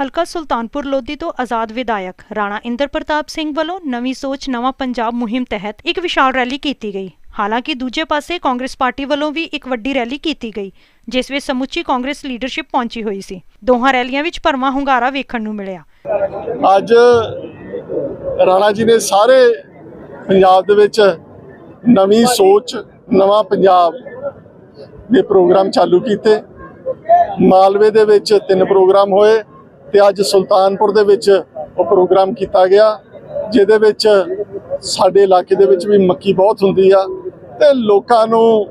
ਹਲਕਾ ਸੁਲਤਾਨਪੁਰ ਲੋਧੀ ਤੋਂ ਆਜ਼ਾਦ ਵਿਧਾਇਕ ਰਾਣਾ ਇੰਦਰ ਪ੍ਰਤਾਪ ਸਿੰਘ ਵੱਲੋਂ ਨਵੀਂ ਸੋਚ, ਨਵਾਂ ਪੰਜਾਬ ਮੁਹਿੰਮ ਤਹਿਤ ਇੱਕ ਵਿਸ਼ਾਲ ਰੈਲੀ ਕੀਤੀ ਗਈ। ਹਾਲਾਂਕਿ ਦੂਜੇ ਪਾਸੇ ਕਾਂਗਰਸ ਪਾਰਟੀ ਵੱਲੋਂ ਵੀ ਇੱਕ ਵੱਡੀ ਰੈਲੀ ਕੀਤੀ ਗਈ, ਜਿਸ ਵਿੱਚ ਸਮੁੱਚੀ ਕਾਂਗਰਸ ਲੀਡਰਸ਼ਿਪ ਪਹੁੰਚੀ ਹੋਈ ਸੀ। ਦੋਹਾਂ ਰੈਲੀਆਂ ਵਿੱਚ ਭਰਵਾਂ ਹੁੰਗਾਰਾ ਵੇਖਣ ਨੂੰ ਮਿਲਿਆ। ਅੱਜ ਰਾਣਾ ਜੀ ਨੇ ਸਾਰੇ ਪੰਜਾਬ ਦੇ ਵਿੱਚ ਨਵੀਂ ਸੋਚ, ਨਵਾਂ ਪੰਜਾਬ ਦੇ ਪ੍ਰੋਗਰਾਮ ਚਾਲੂ ਕੀਤੇ। ਮਾਲਵੇ ਦੇ ਵਿੱਚ ਤਿੰਨ ਪ੍ਰੋਗਰਾਮ ਹੋਏ। ਤੇ ਅੱਜ ਸੁਲਤਾਨਪੁਰ ਦੇ ਵਿੱਚ ਉਹ ਪ੍ਰੋਗਰਾਮ ਕੀਤਾ ਗਿਆ, ਜਿਹਦੇ ਵਿੱਚ ਸਾਡੇ ਇਲਾਕੇ ਦੇ ਵਿੱਚ ਵੀ ਮੱਕੀ ਬਹੁਤ ਹੁੰਦੀ ਆ ਤੇ ਲੋਕਾਂ ਨੂੰ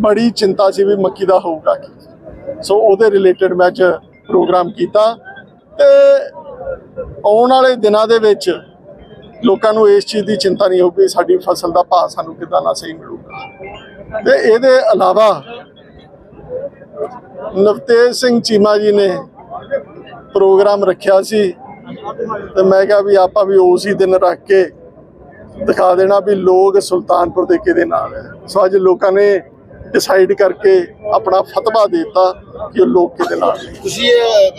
ਬੜੀ ਚਿੰਤਾ ਸੀ ਵੀ ਮੱਕੀ ਦਾ ਹੋਊਗਾ ਕੀ। ਸੋ ਉਹਦੇ ਰਿਲੇਟਡ ਮੈਂ ਅੱਜ ਪ੍ਰੋਗਰਾਮ ਕੀਤਾ ਤੇ ਆਉਣ ਵਾਲੇ ਦਿਨਾਂ ਦੇ ਵਿੱਚ ਲੋਕਾਂ ਨੂੰ ਇਸ ਚੀਜ਼ ਦੀ ਚਿੰਤਾ ਨਹੀਂ ਹੋਊਗੀ, ਸਾਡੀ ਫਸਲ ਦਾ ਭਾਅ ਸਾਨੂੰ ਕਿੱਦਾਂ ਨਾ ਸਹੀ ਮਿਲੂਗਾ। ਤੇ ਇਹਦੇ ਇਲਾਵਾ ਨਵਤੇਜ ਸਿੰਘ ਚੀਮਾ ਜੀ ਨੇ ਪ੍ਰੋਗਰਾਮ ਰੱਖਿਆ ਸੀ ਤੇ ਮੈਂ ਕਿਹਾ ਵੀ ਆਪਾਂ ਵੀ ਉਸੇ ਦਿਨ ਰੱਖ ਕੇ ਦਿਖਾ ਦੇਣਾ ਵੀ ਲੋਕ ਸੁਲਤਾਨਪੁਰ ਦੇ ਕਿਹਦੇ ਨਾਲ ਹੈ। ਸੋ ਅੱਜ ਲੋਕਾਂ ਨੇ ਡਿਸਾਈਡ ਕਰਕੇ ਆਪਣਾ ਫਤਵਾ ਦਿੱਤਾ ਕਿ ਉਹ ਲੋਕ ਕਿਹਦੇ ਨਾਲ ਨੇ। ਤੁਸੀਂ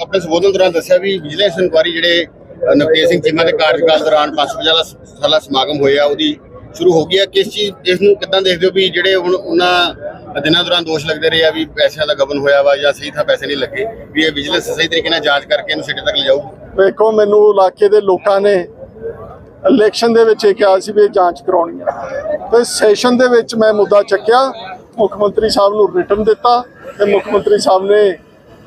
ਆਪਣੇ ਸੰਬੋਧਨ ਦੌਰਾਨ ਦੱਸਿਆ ਵੀ ਵਿਜੀਲੈਂਸ ਇਨਕੁਆਰੀ ਜਿਹੜੇ ਅ, ਨਵਤੇਜ ਸਿੰਘ ਚੀਮਾ ਦੇ ਕਾਰਜਕਾਲ ਦੌਰਾਨ 550 ਸਾਲਾ ਸਮਾਗਮ ਹੋਇਆ ਉਹਦੀ ਸ਼ੁਰੂ ਹੋ ਗਈ ਹੈ। ਕਿਸ ਚੀਜ਼ ਇਸ ਨੂੰ ਕਿੱਦਾਂ ਦੇਖਦੇ ਹੋ ਵੀ ਜਿਹੜੇ ਹੁਣ ਉਹਨਾਂ ਦਿਨਾਂ ਦੌਰਾਨ ਦੋਸ਼ ਲੱਗਦੇ ਰਹੇ ਆ ਵੀ ਪੈਸਿਆਂ ਦਾ ਗਬਨ ਹੋਇਆ ਵਾ ਜਾਂ ਸਹੀ ਥਾਂ ਪੈਸੇ ਨਹੀਂ ਲੱਗੇ, ਵੀ ਇਹ ਵਿਜੀਲੈਂਸ ਸਹੀ ਤਰੀਕੇ ਨਾਲ ਜਾਂਚ ਕਰਕੇ ਇਹਨੂੰ ਸਿੱਟੇ ਤੱਕ ਲਿਜਾਊ। ਵੇਖੋ, ਮੈਨੂੰ ਇਲਾਕੇ ਦੇ ਲੋਕਾਂ ਨੇ ਇਲੈਕਸ਼ਨ ਦੇ ਵਿੱਚ ਇਹ ਕਿਹਾ ਸੀ ਵੀ ਇਹ ਜਾਂਚ ਕਰਾਉਣੀ ਆ। ਤੇ ਸੈਸ਼ਨ ਦੇ ਵਿੱਚ ਮੈਂ ਮੁੱਦਾ ਚੱਕਿਆ, ਮੁੱਖ ਮੰਤਰੀ ਸਾਹਿਬ ਨੂੰ ਰਿਟਰਨ ਦਿੱਤਾ ਤੇ ਮੁੱਖ ਮੰਤਰੀ ਸਾਹਿਬ ਨੇ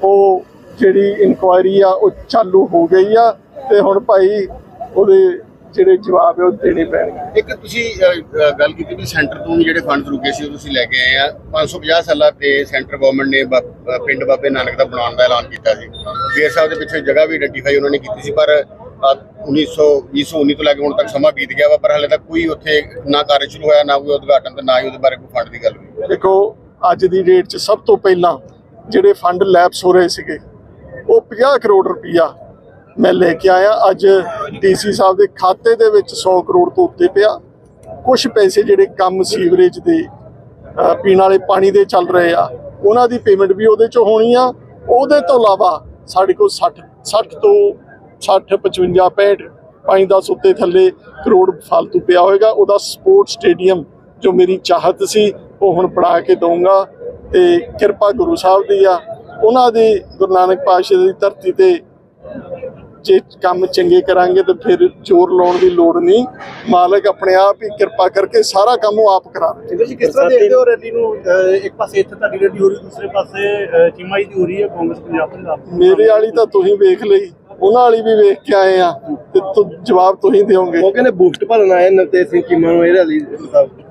ਉਹ ਜਿਹੜੀ ਇਨਕੁਆਇਰੀ ਆ, ਉਹ ਚਾਲੂ ਹੋ ਗਈ ਆ ਤੇ ਹੁਣ ਭਾਈ ਉਹਦੇ ਜਿਹੜੇ ਜਵਾਬ ਹੈ ਉਹ ਦੇਣੇ ਪੈਣਗੇ। ਇੱਕ ਤੁਸੀਂ ਗੱਲ ਕੀਤੀ ਵੀ ਸੈਂਟਰ ਤੋਂ ਵੀ ਜਿਹੜੇ ਫੰਡ ਰੁਕੇ ਸੀ ਉਹ ਤੁਸੀਂ ਲੈ ਕੇ ਆਏ ਆ। 550 ਸਾਲਾਂ ਤੇ ਸੈਂਟਰ ਗਵਰਨਮੈਂਟ ਨੇ ਬਾ- ਪਿੰਡ ਬਾਬੇ ਨਾਨਕ ਦਾ ਬਣਾਉਣ ਦਾ ਐਲਾਨ ਕੀਤਾ ਸੀ। ਫੇਰ ਸਾਹਿਬ ਦੇ ਪਿੱਛੇ ਜਗ੍ਹਾ ਵੀ ਆਈਡੈਂਟੀਫਾਈ ਉਹਨਾਂ ਨੇ ਕੀਤੀ ਸੀ ਪਰ ਅ, 1900 2019 ਤੋਂ ਲੈ ਕੇ ਹੁਣ ਤੱਕ ਸਮਾਂ ਬੀਤ ਗਿਆ ਵਾ ਪਰ ਹਾਲੇ ਤੱਕ ਕੋਈ ਉੱਥੇ ਨਾ ਕਾਰਜ ਸ਼ੁਰੂ ਹੋਇਆ ਨਾ ਕੋਈ ਉਦਘਾਟਨ ਤੇ ਨਾ ਹੀ ਉਹਦੇ ਬਾਰੇ ਕੋਈ ਫੰਡ ਦੀ ਗੱਲ ਹੋਈ। ਦੇਖੋ ਅੱਜ ਦੀ ਡੇਟ 'ਚ ਸਭ ਤੋਂ ਪਹਿਲਾਂ ਜਿਹੜੇ ਫੰਡ ਲੈਪਸ ਹੋ ਰਹੇ ਸੀਗੇ ਉਹ 50 ਕਰੋੜ ਰੁਪਈਆ ਮੈਂ ਲੈ ਕੇ ਆਇਆ। ਅੱਜ ਡੀਸੀ ਸਾਹਿਬ ਦੇ ਖਾਤੇ ਦੇ ਵਿੱਚ 100 ਕਰੋੜ ਤੋਂ ਉੱਤੇ ਪਿਆ। ਕੁਝ ਪੈਸੇ ਜਿਹੜੇ ਕੰਮ ਸੀਵਰੇਜ ਦੇ ਪੀਣ ਵਾਲੇ ਪਾਣੀ ਦੇ ਚੱਲ ਰਹੇ ਆ, ਉਹਨਾਂ ਦੀ ਪੇਮੈਂਟ ਵੀ ਉਹਦੇ 'ਚੋਂ ਹੋਣੀ ਆ। ਉਹਦੇ ਤੋਂ ਇਲਾਵਾ ਸਾਡੇ ਕੋਲ 60 60 ਤੋਂ 60 55 65 5 10 ਉੱਤੇ ਥੱਲੇ ਕਰੋੜ ਫालतू ਪਿਆ ਹੋਏਗਾ। ਉਹਦਾ ਸਪੋਰਟ ਸਟੇਡੀਅਮ ਜੋ ਮੇਰੀ ਚਾਹਤ ਸੀ, ਉਹ ਹੁਣ ਬਣਾ ਕੇ ਦਊਂਗਾ। ਤੇ ਕਿਰਪਾ ਗੁਰੂ ਸਾਹਿਬ ਦੀ ਆ। ਉਹਨਾਂ ਦੀ ਗੁਰੂ ਨਾਨਕ ਪਾਤਸ਼ਾਹ ਦੀ ਧਰਤੀ ਤੇ ਜੇ ਕੰਮ ਚੰਗੇ ਕਰਾਂਗੇ ਤਾਂ ਫਿਰ ਜ਼ੋਰ ਲਾਉਣ ਦੀ ਲੋੜ ਨਹੀਂ। ਮਾਲਕ ਆਪਣੇ ਆਪ ਹੀ ਕਿਰਪਾ ਕਰਕੇ ਸਾਰਾ ਕੰਮ ਉਹ ਆਪ ਕਰਾ ਦੇ ਤੁਸੀਂ ਕਿਸ ਤਰ੍ਹਾਂ ਦੇਖਦੇ ਹੋ ਰੈਲੀ ਨੂੰ? ਅਹ ਇੱਕ ਪਾਸੇ ਇੱਥੇ ਤੁਹਾਡੀ ਰੈਲੀ ਹੋ ਰਹੀ ਦੂਸਰੇ ਪਾਸੇ ਅਹ ਚੀਮਾ ਜੀ ਦੀ ਹੋ ਰਹੀ ਹੈ ਕਾਂਗਰਸ ਪੰਜਾਬ ਪੰਜਾਬ ਦੀ। ਮੇਰੇ ਵਾਲੀ ਤਾਂ ਤੁਸੀਂ ਵੇਖ ਲਈ ਉਹਨਾਂ ਵਾਲੀ ਵੀ ਵੇਖ ਕੇ ਆਏ ਆ ਤੇ ਤੁ ਜਵਾਬ ਤੁਸੀਂ ਦਿਓਗੇ। ਉਹ ਕਹਿੰਦੇ ਬੂਸਟ ਭਰਨ ਆਏ ਨਵਤੇਜ ਸਿੰਘ ਚੀਮਾ ਨੂੰ ਇਹ ਰੈਲੀ ਮੁਤਾਬਕ।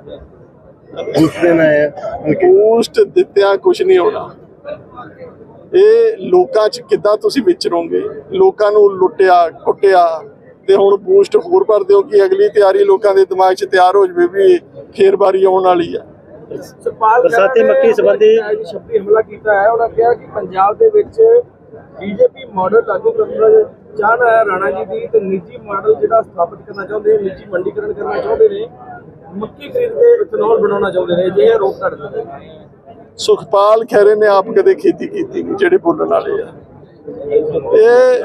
ਬੂਸਟ ਦੇਣ ਆ। ਪੋਸਟ ਦਿੱਤਿਆਂ ਕੁਝ ਨਹੀਂ ਹੋਣਾ। ਇਹ ਲੋਕਾਂ 'ਚ ਕਿੱਦਾਂ ਤੁਸੀਂ ਵਿਚਰੋਗੇ ਲੋਕਾਂ ਨੂੰ ਲੁੱਟਿਆ ਕੁੱਟਿਆ ਤੇ ਹੁਣ ਬੂਸਟ ਹੋਰ ਭਰ ਦਿਓ ਕਿ ਅਗਲੀ ਤਿਆਰੀ ਲੋਕਾਂ ਦੇ ਦਿਮਾਗ 'ਚ ਤਿਆਰ ਹੋ ਜਵੇ ਵੀ ਫੇਰ ਵਾਰੀ ਆਉਣ ਵਾਲੀ ਆ। ਬਰਸਾਤੀ ਮੱਕੀ ਸੰਬੰਧੀ ਸ਼ਬਦੀ ਹਮਲਾ ਕੀਤਾ ਹੈ ਉਹਨਾਂ ਕਿਹਾ ਕਿ ਪੰਜਾਬ ਦੇ ਵਿੱਚ ਬੀਜੇਪੀ ਮਾਡਲ ਲਾਗੂ ਕਰਨ ਦਾ ਚਾਹਨਾ ਹੈ ਰਾਣਾ ਜੀ ਦੀ ਤੇ ਨਿੱਜੀ ਮਾਡਲ ਜਿਹੜਾ ਸਥਾਪਿਤ ਕਰਨਾ ਚਾਹੁੰਦੇ ਨੇ ਨਿੱਜੀ ਮੰਡੀਕਰਨ ਕਰਨਾ ਚਾਹੁੰਦੇ ਨੇ ਮੱਕੀ ਖਰੀਦ ਕੇ ਇਥਨੋਲ ਬਣਾਉਣਾ ਚਾਹੁੰਦੇ ਨੇ ਜੇ ਇਹ ਰੋਕ ਕਰ ਦਿੰਦੇ ਨੇ। ਸੁਖਪਾਲ ਖੈਰੇ ਨੇ ਆਪ ਕਦੇ ਖੇਤੀ ਕੀਤੀ ਨਹੀਂ, ਜਿਹੜੇ ਬੋਲਣ ਵਾਲੇ ਆ। ਇਹ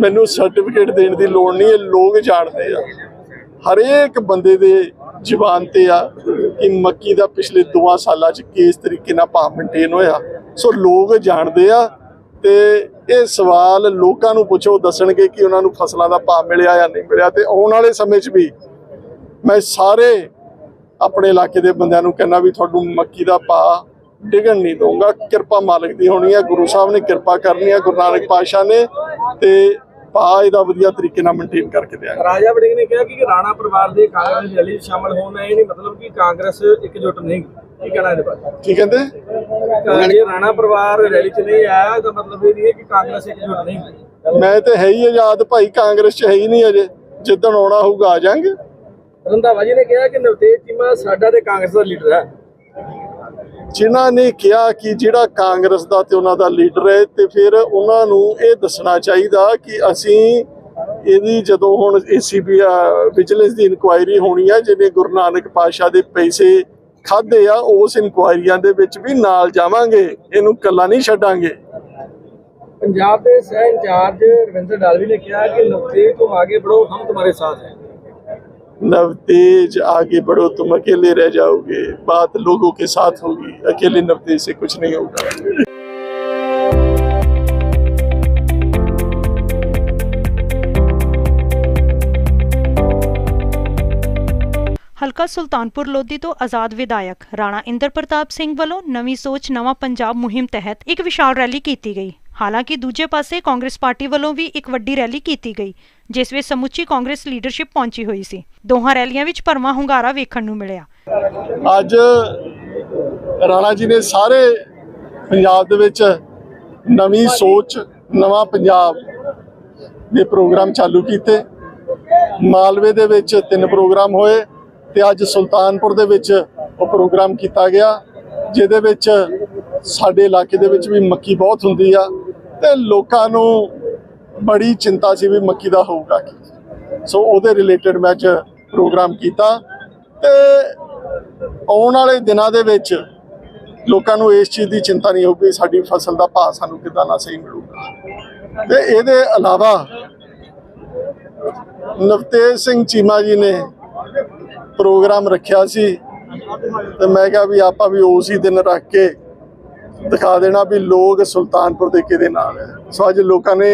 ਮੈਨੂੰ ਸਰਟੀਫਿਕੇਟ ਦੇਣ ਦੀ ਲੋੜ ਨਹੀਂ, ਇਹ ਲੋਕ ਜਾਣਦੇ ਆ। ਹਰੇਕ ਬੰਦੇ ਦੇ ਜ਼ੁਬਾਨ ਤੇ ਆ ਕਿ ਮੱਕੀ ਦਾ ਪਿਛਲੇ 2 ਸਾਲਾਂ ਚ ਕਿਸ ਤਰੀਕੇ ਨਾਲ ਭਾਅ ਮੇਨਟੇਨ ਹੋਇਆ। ਸੋ ਲੋਕ ਜਾਣਦੇ ਆ ਤੇ ਇਹ ਸਵਾਲ ਲੋਕਾਂ ਨੂੰ ਪੁੱਛੋ ਦੱਸਣਗੇ ਕਿ ਉਹਨਾਂ ਨੂੰ ਫਸਲਾਂ ਦਾ ਭਾਅ ਮਿਲਿਆ ਜਾਂ ਨਹੀਂ ਮਿਲਿਆ। ਤੇ ਆਉਣ ਵਾਲੇ ਸਮੇਂ 'ਚ ਵੀ ਮੈਂ ਸਾਰੇ ਆਪਣੇ ਇਲਾਕੇ ਦੇ ਬੰਦਿਆਂ ਨੂੰ ਕਹਿੰਦਾ ਵੀ ਤੁਹਾਨੂੰ ਮੱਕੀ ਦਾ ਭਾਅ ਡਿਗਣ ਨਹੀਂ ਦਊਂਗਾ ਕਿਰਪਾ ਮਾਲਕ ਦੀ ਹੋਣੀ ਹੈ ਗੁਰੂ ਸਾਹਿਬ ਨੇ ਕਿਰਪਾ ਕਰਨੀ ਹੈ ਗੁਰੂ ਨਾਨਕ ਪਾਤਸ਼ਾਹ ਨੇ ਤੇ ਭਾਅ ਇਹਦਾ ਵਧੀਆ ਤਰੀਕੇ ਨਾਲ ਮੇਨਟੇਨ ਕਰਕੇ ਦਿਆਂਗੇ। ਰਾਜਾ ਵੜਿੰਗ ਨੇ ਕਿਹਾ ਕਿ ਰਾਣਾ ਪਰਿਵਾਰ ਦੇ ਕਾਂਗਰਸ ਰੈਲੀ 'ਚ ਸ਼ਾਮਲ ਹੋਣਾ ਇਹ ਨਹੀਂ ਮਤਲਬ ਕਿ ਕਾਂਗਰਸ ਇਕਜੁੱਟ ਨਹੀਂ। ਕੀ ਕਹਿਣਾ ਇਹਦੇ ਬਾਰੇ? ਕੀ ਕਹਿੰਦੇ? ਜੇ ਰਾਣਾ ਪਰਿਵਾਰ ਰੈਲੀ 'ਚ ਨਹੀਂ ਆਇਆ ਤਾਂ ਮਤਲਬ ਇਹ ਨਹੀਂ ਹੈ ਕਿ ਕਾਂਗਰਸ ਇਕਜੁੱਟ ਨਹੀਂ। ਮੈਂ ਤੇ ਹੈ ਹੀ ਆਜ਼ਾਦ ਭਾਈ ਕਾਂਗਰਸ ਚ ਹੈ ਹੀ ਨਹੀਂ ਅਜੇ। ਜਿੱਦਣ ਆਉਣਾ ਹੋਊਗਾ ਆ ਜਾਾਂਗੇ। ਰੰਧਾਵਾ ਜੀ ਨੇ ਕਿਹਾ ਕਿ ਨਵਤੇਜ ਚੀਮਾ ਸਾਡਾ ਤੇ ਕਾਂਗਰਸ ਦਾ ਲੀਡਰ ਹੈ। ਜਿਨ੍ਹਾਂ ਨੇ ਕਿਹਾ ਕਿ ਜਿਹੜਾ ਕਾਂਗਰਸ ਦਾ ਤੇ ਉਹਨਾਂ ਦਾ ਲੀਡਰ ਹੈ ਤੇ ਫਿਰ ਉਹਨਾਂ ਨੂੰ ਇਹ ਦੱਸਣਾ ਚਾਹੀਦਾ ਕਿ ਅਸੀਂ ਇਹਦੀ ਜਦੋਂ ਹੁਣ ਏਸੀਬੀ ਵਿਜੀਲੈਂਸ ਦੀ ਇਨਕੁਆਇਰੀ ਹੋਣੀ ਹੈ ਜਿਹਨੇ ਗੁਰੂ ਨਾਨਕ ਪਾਸ਼ਾ ਦੇ ਪੈਸੇ ਖਾਦੇ ਆ ਉਸ ਇਨਕੁਆਇਰੀਆਂ ਦੇ ਵਿੱਚ ਵੀ ਨਾਲ ਜਾਵਾਂਗੇ ਇਹਨੂੰ ਕੱਲਾ ਨਹੀਂ ਛੱਡਾਂਗੇ। ਪੰਜਾਬ ਦੇ ਸਹਿ ਇੰਚਾਰਜ ਰਵਿੰਦਰ ਡਾਲਵੀ ਨੇ ਕਿਹਾ ਕਿ ਨੁਕਤੇ ਤੋਂ ਆਗੇ ਬੜੋ ਹਮ ਤੁਹਾਡੇ ਸਾਥ ਹੈ। नवतेज आगे बढ़ो तुम अकेले रह जाओगे बात लोगों के साथ होगी अकेले नवतेज से कुछ नहीं होगा ਹਲਕਾ ਸੁਲਤਾਨਪੁਰ ਲੋਧੀ ਤੋਂ ਆਜ਼ਾਦ ਵਿਧਾਇਕ ਰਾਣਾ ਇੰਦਰ ਪ੍ਰਤਾਪ ਸਿੰਘ ਵੱਲੋਂ ਨਵੀਂ ਸੋਚ ਨਵਾਂ ਪੰਜਾਬ ਮੁਹਿੰਮ ਤਹਿਤ ਇੱਕ ਵਿਸ਼ਾਲ ਰੈਲੀ ਕੀਤੀ ਗਈ ਹਾਲਾਂਕਿ ਦੂਜੇ ਪਾਸੇ ਕਾਂਗਰਸ ਪਾਰਟੀ ਵੱਲੋਂ ਵੀ ਇੱਕ ਵੱਡੀ ਰੈਲੀ ਕੀਤੀ ਗਈ, ਜਿਸ ਵਿੱਚ ਸਮੁੱਚੀ ਕਾਂਗਰਸ ਲੀਡਰਸ਼ਿਪ ਪਹੁੰਚੀ ਹੋਈ ਸੀ। ਦੋਹਾਂ ਰੈਲੀਆਂ ਵਿੱਚ ਭਰਵਾਂ ਹੁੰਗਾਰਾ ਵੇਖਣ ਨੂੰ ਮਿਲਿਆ। ਅੱਜ ਰਾਣਾ ਜੀ ਨੇ ਸਾਰੇ ਪੰਜਾਬ ਦੇ ਵਿੱਚ ਨਵੀਂ ਸੋਚ, ਨਵਾਂ ਪੰਜਾਬ ਦੇ ਪ੍ਰੋਗਰਾਮ ਚਾਲੂ ਕੀਤੇ। ਮਾਲਵੇ ਦੇ ਵਿੱਚ ਤਿੰਨ ਪ੍ਰੋਗਰਾਮ ਹੋਏ ਤੇ ਅੱਜ ਸੁਲਤਾਨਪੁਰ ਦੇ ਵਿੱਚ ਉਹ ਪ੍ਰੋਗਰਾਮ ਕੀਤਾ ਗਿਆ, ਜਿਹਦੇ ਵਿੱਚ ਸਾਡੇ ਇਲਾਕੇ ਦੇ ਵਿੱਚ ਵੀ ਮੱਕੀ ਬਹੁਤ ਹੁੰਦੀ ਆ। ਤੇ ਲੋਕਾਂ ਨੂੰ ਬੜੀ ਚਿੰਤਾ ਸੀ ਵੀ ਮੱਕੀ ਦਾ ਹੋਊਗਾ ਕੀ। ਸੋ ਉਹਦੇ ਰਿਲੇਟਡ ਮੈਂ ਅੱਜ ਪ੍ਰੋਗਰਾਮ ਕੀਤਾ ਤੇ ਆਉਣ ਵਾਲੇ ਦਿਨਾਂ ਦੇ ਵਿੱਚ ਲੋਕਾਂ ਨੂੰ ਇਸ ਚੀਜ਼ ਦੀ ਚਿੰਤਾ ਨਹੀਂ ਹੋਊਗੀ ਸਾਡੀ ਫਸਲ ਦਾ ਭਾਅ ਸਾਨੂੰ ਕਿੱਦਾਂ ਨਾ ਸਹੀ ਮਿਲੂਗਾ। ਤੇ ਇਹਦੇ ਇਲਾਵਾ ਨਵਤੇਜ ਸਿੰਘ ਚੀਮਾ ਜੀ ਨੇ ਪ੍ਰੋਗਰਾਮ ਰੱਖਿਆ ਸੀ ਤੇ ਮੈਂ ਕਿਹਾ ਵੀ ਆਪਾਂ ਵੀ ਉਸੇ ਦਿਨ ਰੱਖ ਕੇ ਦਿਖਾ ਦੇਣਾ ਵੀ ਲੋਕ ਸੁਲਤਾਨਪੁਰ ਦੇ ਕਿਹਦੇ ਨਾਲ ਹੈ। ਸੋ ਅੱਜ ਲੋਕਾਂ ਨੇ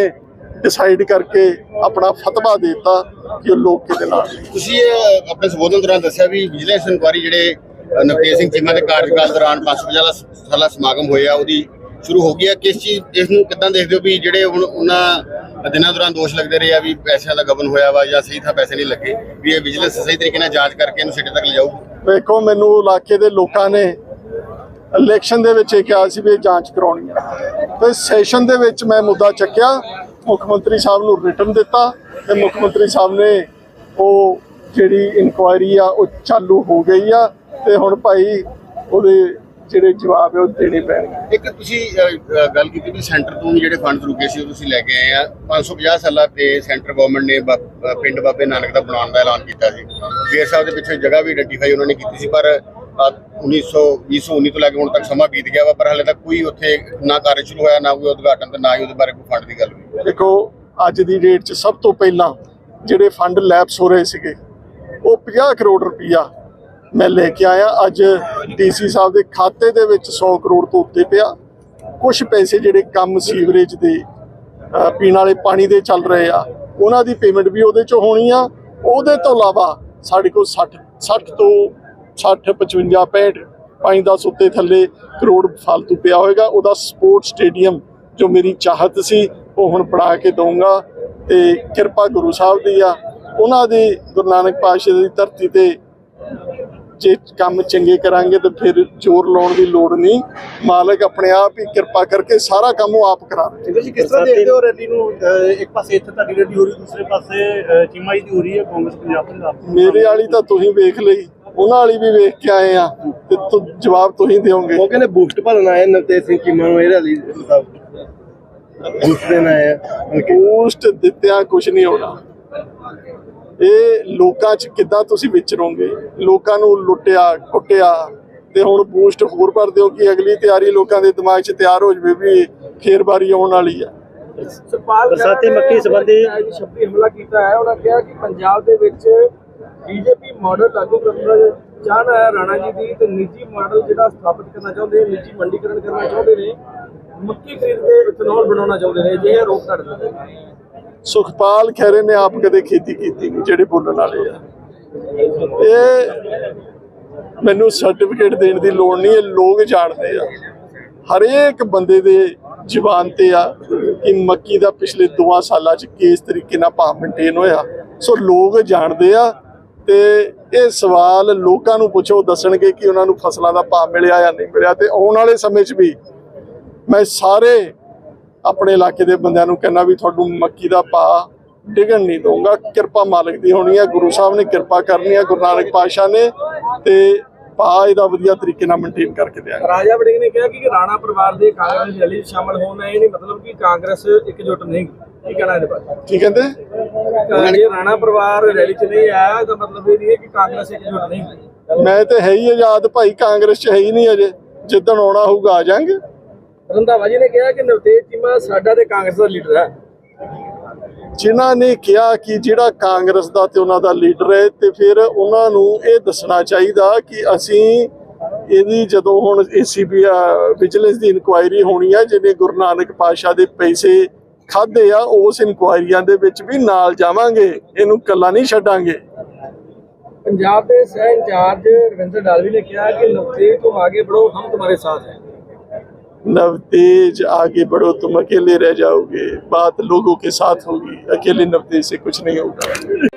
ਡਿਸਾਈਡ ਕਰਕੇ ਆਪਣਾ ਫਤਵਾ ਦਿੱਤਾ ਕਿ ਉਹ ਲੋਕ ਕਿਹਦੇ ਨਾਲ ਤੁਸੀਂ ਆਪਣੇ ਸੰਬੋਧਨ ਦੌਰਾਨ ਦੱਸਿਆ ਵੀ ਵਿਜੀਲੈਂਸ ਇਨਕੁਆਰੀ ਜਿਹੜੇ ਨਵਤੇਜ ਸਿੰਘ ਚੀਮਾ ਦੇ ਕਾਰਜਕਾਲ ਦੌਰਾਨ 550 ਸਾਲਾ ਸਮਾਗਮ ਹੋਇਆ ਉਹਦੀ ਸ਼ੁਰੂ ਹੋ ਗਈ ਹੈ। ਕਿਸ ਚੀਜ਼ ਇਸ ਨੂੰ ਕਿੱਦਾਂ ਦੇਖਦੇ ਹੋ ਵੀ ਜਿਹੜੇ ਹੁਣ ਉਹਨਾਂ ਦਿਨਾਂ ਦੌਰਾਨ ਦੋਸ਼ ਲੱਗਦੇ ਰਹੇ ਆ ਵੀ ਪੈਸਿਆਂ ਦਾ ਗਬਨ ਹੋਇਆ ਵਾ ਜਾਂ ਸਹੀ ਥਾਂ ਪੈਸੇ ਨਹੀਂ ਲੱਗੇ ਵੀ ਇਹ ਵਿਜੀਲੈਂਸ ਸਹੀ ਤਰੀਕੇ ਨਾਲ ਜਾਂਚ ਕਰਕੇ ਇਹਨੂੰ ਸਿੱਟੇ ਤੱਕ ਲਿਜਾਊ? ਵੇਖੋ ਮੈਨੂੰ ਇਲਾਕੇ ਦੇ ਲੋਕਾਂ ਨੇ ਇਲੈਕਸ਼ਨ ਦੇ ਵਿੱਚ ਇਹ ਕਿਹਾ ਸੀ ਵੀ ਜਾਂਚ ਕਰਾਉਣੀ ਆ ਤੇ ਸੈਸ਼ਨ ਦੇ ਵਿੱਚ ਮੈਂ ਮੁੱਦਾ ਚੱਕਿਆ, ਮੁੱਖ ਮੰਤਰੀ ਸਾਹਿਬ ਨੂੰ ਰਿਟਨ ਦਿੱਤਾ ਤੇ ਮੁੱਖ ਮੰਤਰੀ ਸਾਹਿਬ ਨੇ ਉਹ ਜਿਹੜੀ ਇਨਕੁਆਇਰੀ ਆ, ਉਹ ਚਾਲੂ ਹੋ ਗਈ ਆ ਤੇ ਹੁਣ ਭਾਈ ਉਹਦੇ ਜਿਹੜੇ ਜਵਾਬ ਹੈ ਉਹ ਦੇਣੇ ਪੈਣਗੇ। ਇੱਕ ਤੁਸੀਂ ਗੱਲ ਕੀਤੀ ਵੀ ਸੈਂਟਰ ਤੋਂ ਜਿਹੜੇ ਫੰਡ ਰੁਕੇ ਸੀ, ਉਹ ਤੁਸੀਂ ਲੈ ਕੇ ਆਏ ਆ। 550 ਸਾਲਾਂ ਤੇ ਸੈਂਟਰ ਗਵਰਨਮੈਂਟ ਨੇ ਬਾ- ਪਿੰਡ ਬਾਬੇ ਨਾਨਕ ਦਾ ਬਣਾਉਣ ਦਾ ਐਲਾਨ ਕੀਤਾ ਸੀ। ਫੇਰ ਸਾਹਿਬ ਦੇ ਪਿੱਛੇ ਜਗ੍ਹਾ ਵੀ ਆਈਡੈਂਟੀਫਾਈ ਉਹਨਾਂ ਨੇ ਕੀਤੀ ਸੀ, ਪਰ 1900 2019 ਤੋਂ ਲੈ ਕੇ ਹੁਣ ਤੱਕ ਸਮਾਂ ਬੀਤ ਗਿਆ ਵਾ, ਪਰ ਹਾਲੇ ਤੱਕ ਕੋਈ ਉੱਥੇ ਨਾ ਕਾਰਜ ਸ਼ੁਰੂ ਹੋਇਆ, ਨਾ ਕੋਈ ਉਦਘਾਟਨ ਤੇ ਨਾ ਹੀ ਉਹਦੇ ਬਾਰੇ ਕੋਈ ਫੰਡ ਦੀ ਗੱਲ ਹੋਈ। ਦੇਖੋ, ਅੱਜ ਦੀ ਡੇਟ 'ਚ ਸਭ ਤੋਂ ਪਹਿਲਾਂ ਜਿਹੜੇ ਫੰਡ ਲੈਪਸ ਹੋ ਰਹੇ ਸੀਗੇ, ਉਹ 50 ਕਰੋੜ ਰੁਪਈਆ ਮੈਂ ਲੈ ਕੇ ਆਇਆ। ਅੱਜ ਡੀਸੀ ਸਾਹਿਬ ਦੇ ਖਾਤੇ ਦੇ ਵਿੱਚ 100 ਕਰੋੜ ਤੋਂ ਉੱਤੇ ਪਿਆ। ਕੁਝ ਪੈਸੇ ਜਿਹੜੇ ਕੰਮ ਸੀਵਰੇਜ ਦੇ ਪੀਣ ਵਾਲੇ ਪਾਣੀ ਦੇ ਚੱਲ ਰਹੇ ਆ, ਉਹਨਾਂ ਦੀ ਪੇਮੈਂਟ ਵੀ ਉਹਦੇ 'ਚ ਹੋਣੀ ਆ। ਉਹਦੇ ਤੋਂ ਇਲਾਵਾ ਸਾਡੇ ਕੋਲ 60 60 ਤੋਂ 60 55 65 5 10 ਉੱਤੇ ਥੱਲੇ ਕਰੋੜ ਫालतू ਪਿਆ ਹੋਏਗਾ। ਉਹਦਾ ਸਪੋਰਟ ਸਟੇਡੀਅਮ ਜੋ ਮੇਰੀ ਚਾਹਤ ਸੀ ਉਹ ਹੁਣ ਬਣਾ ਕੇ ਦਊਂਗਾ ਤੇ ਕਿਰਪਾ ਗੁਰੂ ਸਾਹਿਬ ਦੀ ਆ। ਉਹਨਾਂ ਦੀ ਗੁਰੂ ਨਾਨਕ ਪਾਤਸ਼ਾਹ ਦੀ ਧਰਤੀ ਤੇ ਜੇ ਕੰਮ ਚੰਗੇ ਕਰਾਂਗੇ ਤਾਂ ਫਿਰ ਜ਼ੋਰ ਲਾਉਣ ਦੀ ਲੋੜ ਨਹੀਂ। ਮਾਲਕ ਆਪਣੇ ਆਪ ਹੀ ਕਿਰਪਾ ਕਰਕੇ ਸਾਰਾ ਕੰਮ ਉਹ ਆਪ ਕਰਾ ਰਹੇ। ਤੁਸੀਂ ਕਿਸ ਤਰ੍ਹਾਂ ਦੇਖਦੇ ਹੋ ਰੈਲੀ ਨੂੰ? ਇੱਕ ਪਾਸੇ ਇੱਥੇ ਤੁਹਾਡੀ ਰੈਲੀ ਹੋ ਰਹੀ ਦੂਸਰੇ ਪਾਸੇ ਚੀਮਾ ਜੀ ਦੀ ਹੋ ਰਹੀ ਹੈ ਕਾਂਗਰਸ ਪੰਜਾਬ ਪੰਜਾਬ ਦੀ। ਮੇਰੇ ਵਾਲੀ ਤਾਂ ਤੁਸੀਂ ਵੇਖ ਲਈ। ਉਹਨਾਂ ਵਾਲੀ ਵੀ ਵੇਖ ਕੇ ਆਏ ਆ ਤੇ ਤੁ ਜਵਾਬ ਤੁਸੀਂ ਦਿਓਗੇ। ਉਹ ਕਹਿੰਦੇ ਬੂਸਟ ਭਰਨ ਆਏ ਨਵਤੇਜ ਸਿੰਘ ਚੀਮਾ ਨੂੰ ਇਹ ਰੈਲੀ ਮੁਤਾਬਕ। ਬੂਸਟ ਦੇਣ ਆਏ ਆ। ਪੋਸਟ ਦਿੱਤਿਆਂ ਕੁਝ ਨਹੀਂ ਹੋਣਾ। ਇਹ ਲੋਕਾਂ 'ਚ ਕਿੱਦਾਂ ਤੁਸੀਂ ਵਿਚਰੋਗੇ ਲੋਕਾਂ ਨੂੰ ਲੁੱਟਿਆ ਕੁੱਟਿਆ ਤੇ ਹੁਣ ਬੂਸਟ ਹੋਰ ਭਰ ਦਿਓ ਕਿ ਅਗਲੀ ਤਿਆਰੀ ਲੋਕਾਂ ਦੇ ਦਿਮਾਗ 'ਚ ਤਿਆਰ ਹੋ ਜਵੇ ਵੀ ਫੇਰ ਵਾਰੀ ਆਉਣ ਵਾਲੀ ਆ। ਸੁਖਪਾਲ ਬਰਸਾਤੀ ਮੱਕੀ ਸੰਬੰਧੀ- ਅੱਜ ਸ਼ਬਦੀ ਹਮਲਾ ਕੀਤਾ ਹੈ। ਉਹਨਾਂ ਕਿਹਾ ਕਿ ਪੰਜਾਬ ਦੇ ਵਿੱਚ ਬੀਜੇਪੀ ਮਾਡਲ ਲਾਗੂ ਕਰਨ ਚਾਹਨਾ ਹੈ ਰਾਣਾ ਜੀ ਦੀ ਤੇ ਨਿੱਜੀ ਮਾਡਲ ਜਿਹੜਾ ਸਥਾਪਿਤ ਕਰਨਾ ਚਾਹੁੰਦੇ ਨੇ ਨਿੱਜੀ ਮੰਡੀਕਰਨ ਕਰਨਾ ਚਾਹੁੰਦੇ ਨੇ, ਮੱਕੀ ਖਰੀਦ ਕੇ ਇਥਨੋਲ ਬਣਾਉਣਾ ਚਾਹੁੰਦੇ ਨੇ, ਜੇ ਇਹ ਰੋਕ ਸੁਖਪਾਲ ਖੈਰੇ ਨੇ ਆਪ ਕਦੇ ਖੇਤੀ ਕੀਤੀ ਨਹੀਂ, ਜਿਹੜੇ ਬੋਲਣ ਵਾਲੇ ਆ। ਇਹ ਮੈਨੂੰ ਸਰਟੀਫਿਕੇਟ ਦੇਣ ਦੀ ਲੋੜ ਨਹੀਂ, ਇਹ ਲੋਕ ਜਾਣਦੇ ਆ। ਹਰੇਕ ਬੰਦੇ ਦੇ ਜ਼ੁਬਾਨ ਤੇ ਆ ਕਿ ਮੱਕੀ ਦਾ ਪਿਛਲੇ 2 ਸਾਲਾਂ ਚ ਕਿਸ ਤਰੀਕੇ ਨਾਲ ਭਾਅ ਮੇਨਟੇਨ ਹੋਇਆ। ਸੋ ਲੋਕ ਜਾਣਦੇ ਆ ਤੇ ਇਹ ਸਵਾਲ ਲੋਕਾਂ ਨੂੰ ਪੁੱਛੋ, ਦੱਸਣਗੇ ਕਿ ਉਹਨਾਂ ਨੂੰ ਫਸਲਾਂ ਦਾ ਭਾਅ ਮਿਲਿਆ ਜਾਂ ਨਹੀਂ ਮਿਲਿਆ ਤੇ ਆਉਣ ਵਾਲੇ ਸਮੇਂ 'ਚ ਵੀ ਮੈਂ ਸਾਰੇ ਆਪਣੇ ਇਲਾਕੇ ਦੇ ਬੰਦਿਆਂ ਨੂੰ ਕਹਿੰਦਾ ਵੀ ਤੁਹਾਨੂੰ ਮੱਕੀ ਦਾ ਭਾਅ ਡਿਗਣ ਨਹੀਂ ਦਊਂਗਾ। ਕਿਰਪਾ ਮਾਲਕ ਦੀ ਹੋਣੀ ਹੈ ਗੁਰੂ ਸਾਹਿਬ ਨੇ ਕਿਰਪਾ ਕਰਨੀ ਹੈ ਗੁਰੂ ਨਾਨਕ ਪਾਤਸ਼ਾਹ ਨੇ ਤੇ ਭਾਅ ਇਹਦਾ ਵਧੀਆ ਤਰੀਕੇ ਨਾਲ ਮੇਨਟੇਨ ਕਰਕੇ ਦਿਆਂਗੇ। ਰਾਜਾ ਵੜਿੰਗ ਨੇ ਕਿਹਾ ਕਿ ਰਾਣਾ ਪਰਿਵਾਰ ਦੇ ਕਾਂਗਰਸ ਦੀ ਰੈਲੀ ਸ਼ਾਮਲ ਹੋਣਾ ਇਹ ਨਹੀਂ ਮਤਲਬ ਕਿ ਕਾਂਗਰਸ ਇਕਜੁੱਟ ਨਹੀਂ। ਕੀ ਕਹਿਣਾ ਇਹਦੇ ਬਾਰੇ? ਕੀ ਕਹਿੰਦੇ? ਜੇ ਰਾਣਾ ਪਰਿਵਾਰ ਰੈਲੀ 'ਚ ਨਹੀਂ ਆਇਆ ਤਾਂ ਮਤਲਬ ਇਹ ਨਹੀਂ ਹੈ ਕਿ ਕਾਂਗਰਸ ਇਕਜੁੱਟ ਨਹੀਂ ਮੈਂ ਤੇ ਹੈ ਹੀ ਆਜ਼ਾਦ ਭਾਈ ਕਾਂਗਰਸ ਚ ਹੈ ਹੀ ਨਹੀਂ ਅਜੇ। ਜਿੱਦਣ ਆਉਣਾ ਹੋਊਗਾ ਆ ਜਾਾਂਗੇ। ਰੰਧਾਵਾ ਜੀ ਨੇ ਕਿਹਾ ਕਿ ਨਵਤੇਜ ਚੀਮਾ ਸਾਡਾ ਤੇ ਕਾਂਗਰਸ ਦਾ ਲੀਡਰ ਹੈ। ਜਿਨ੍ਹਾਂ ਨੇ ਕਿਹਾ ਕਿ ਜਿਹੜਾ ਕਾਂਗਰਸ ਦਾ ਤੇ ਉਹਨਾਂ ਦਾ ਲੀਡਰ ਹੈ ਤੇ ਫਿਰ ਉਹਨਾਂ ਨੂੰ ਇਹ ਦੱਸਣਾ ਚਾਹੀਦਾ ਕਿ ਅਸੀਂ ਇਹਦੀ ਜਦੋਂ ਹੁਣ ਏਸੀਬੀ ਵਿਜੀਲੈਂਸ ਦੀ ਇਨਕੁਆਇਰੀ ਹੋਣੀ ਹੈ ਜਿਹਨੇ ਗੁਰੂ ਨਾਨਕ ਪਾਤਸ਼ਾਹ ਦੇ ਪੈਸੇ ਖਾਦੇ ਆ ਉਸ ਇਨਕੁਆਇਰੀਆਂ ਦੇ ਵਿੱਚ ਵੀ ਨਾਲ ਜਾਵਾਂਗੇ ਇਹਨੂੰ ਕੱਲਾ ਨਹੀਂ ਛੱਡਾਂਗੇ ਪੰਜਾਬ ਦੇ ਸਹਿ ਇੰਚਾਰਜ ਰਵਿੰਦਰ ਡਾਲਵੀ ਨੇ ਕਿਹਾ ਕਿ ਨਵਤੇਜ ਤੁਮ ਆਗੇ ਬੜੋ ਹਮ तुम्हारे साथ हैं नवतेज आगे बढ़ो तुम अकेले रह जाओगे बात लोगों के साथ होगी अकेले नवतेज से कुछ नहीं होगा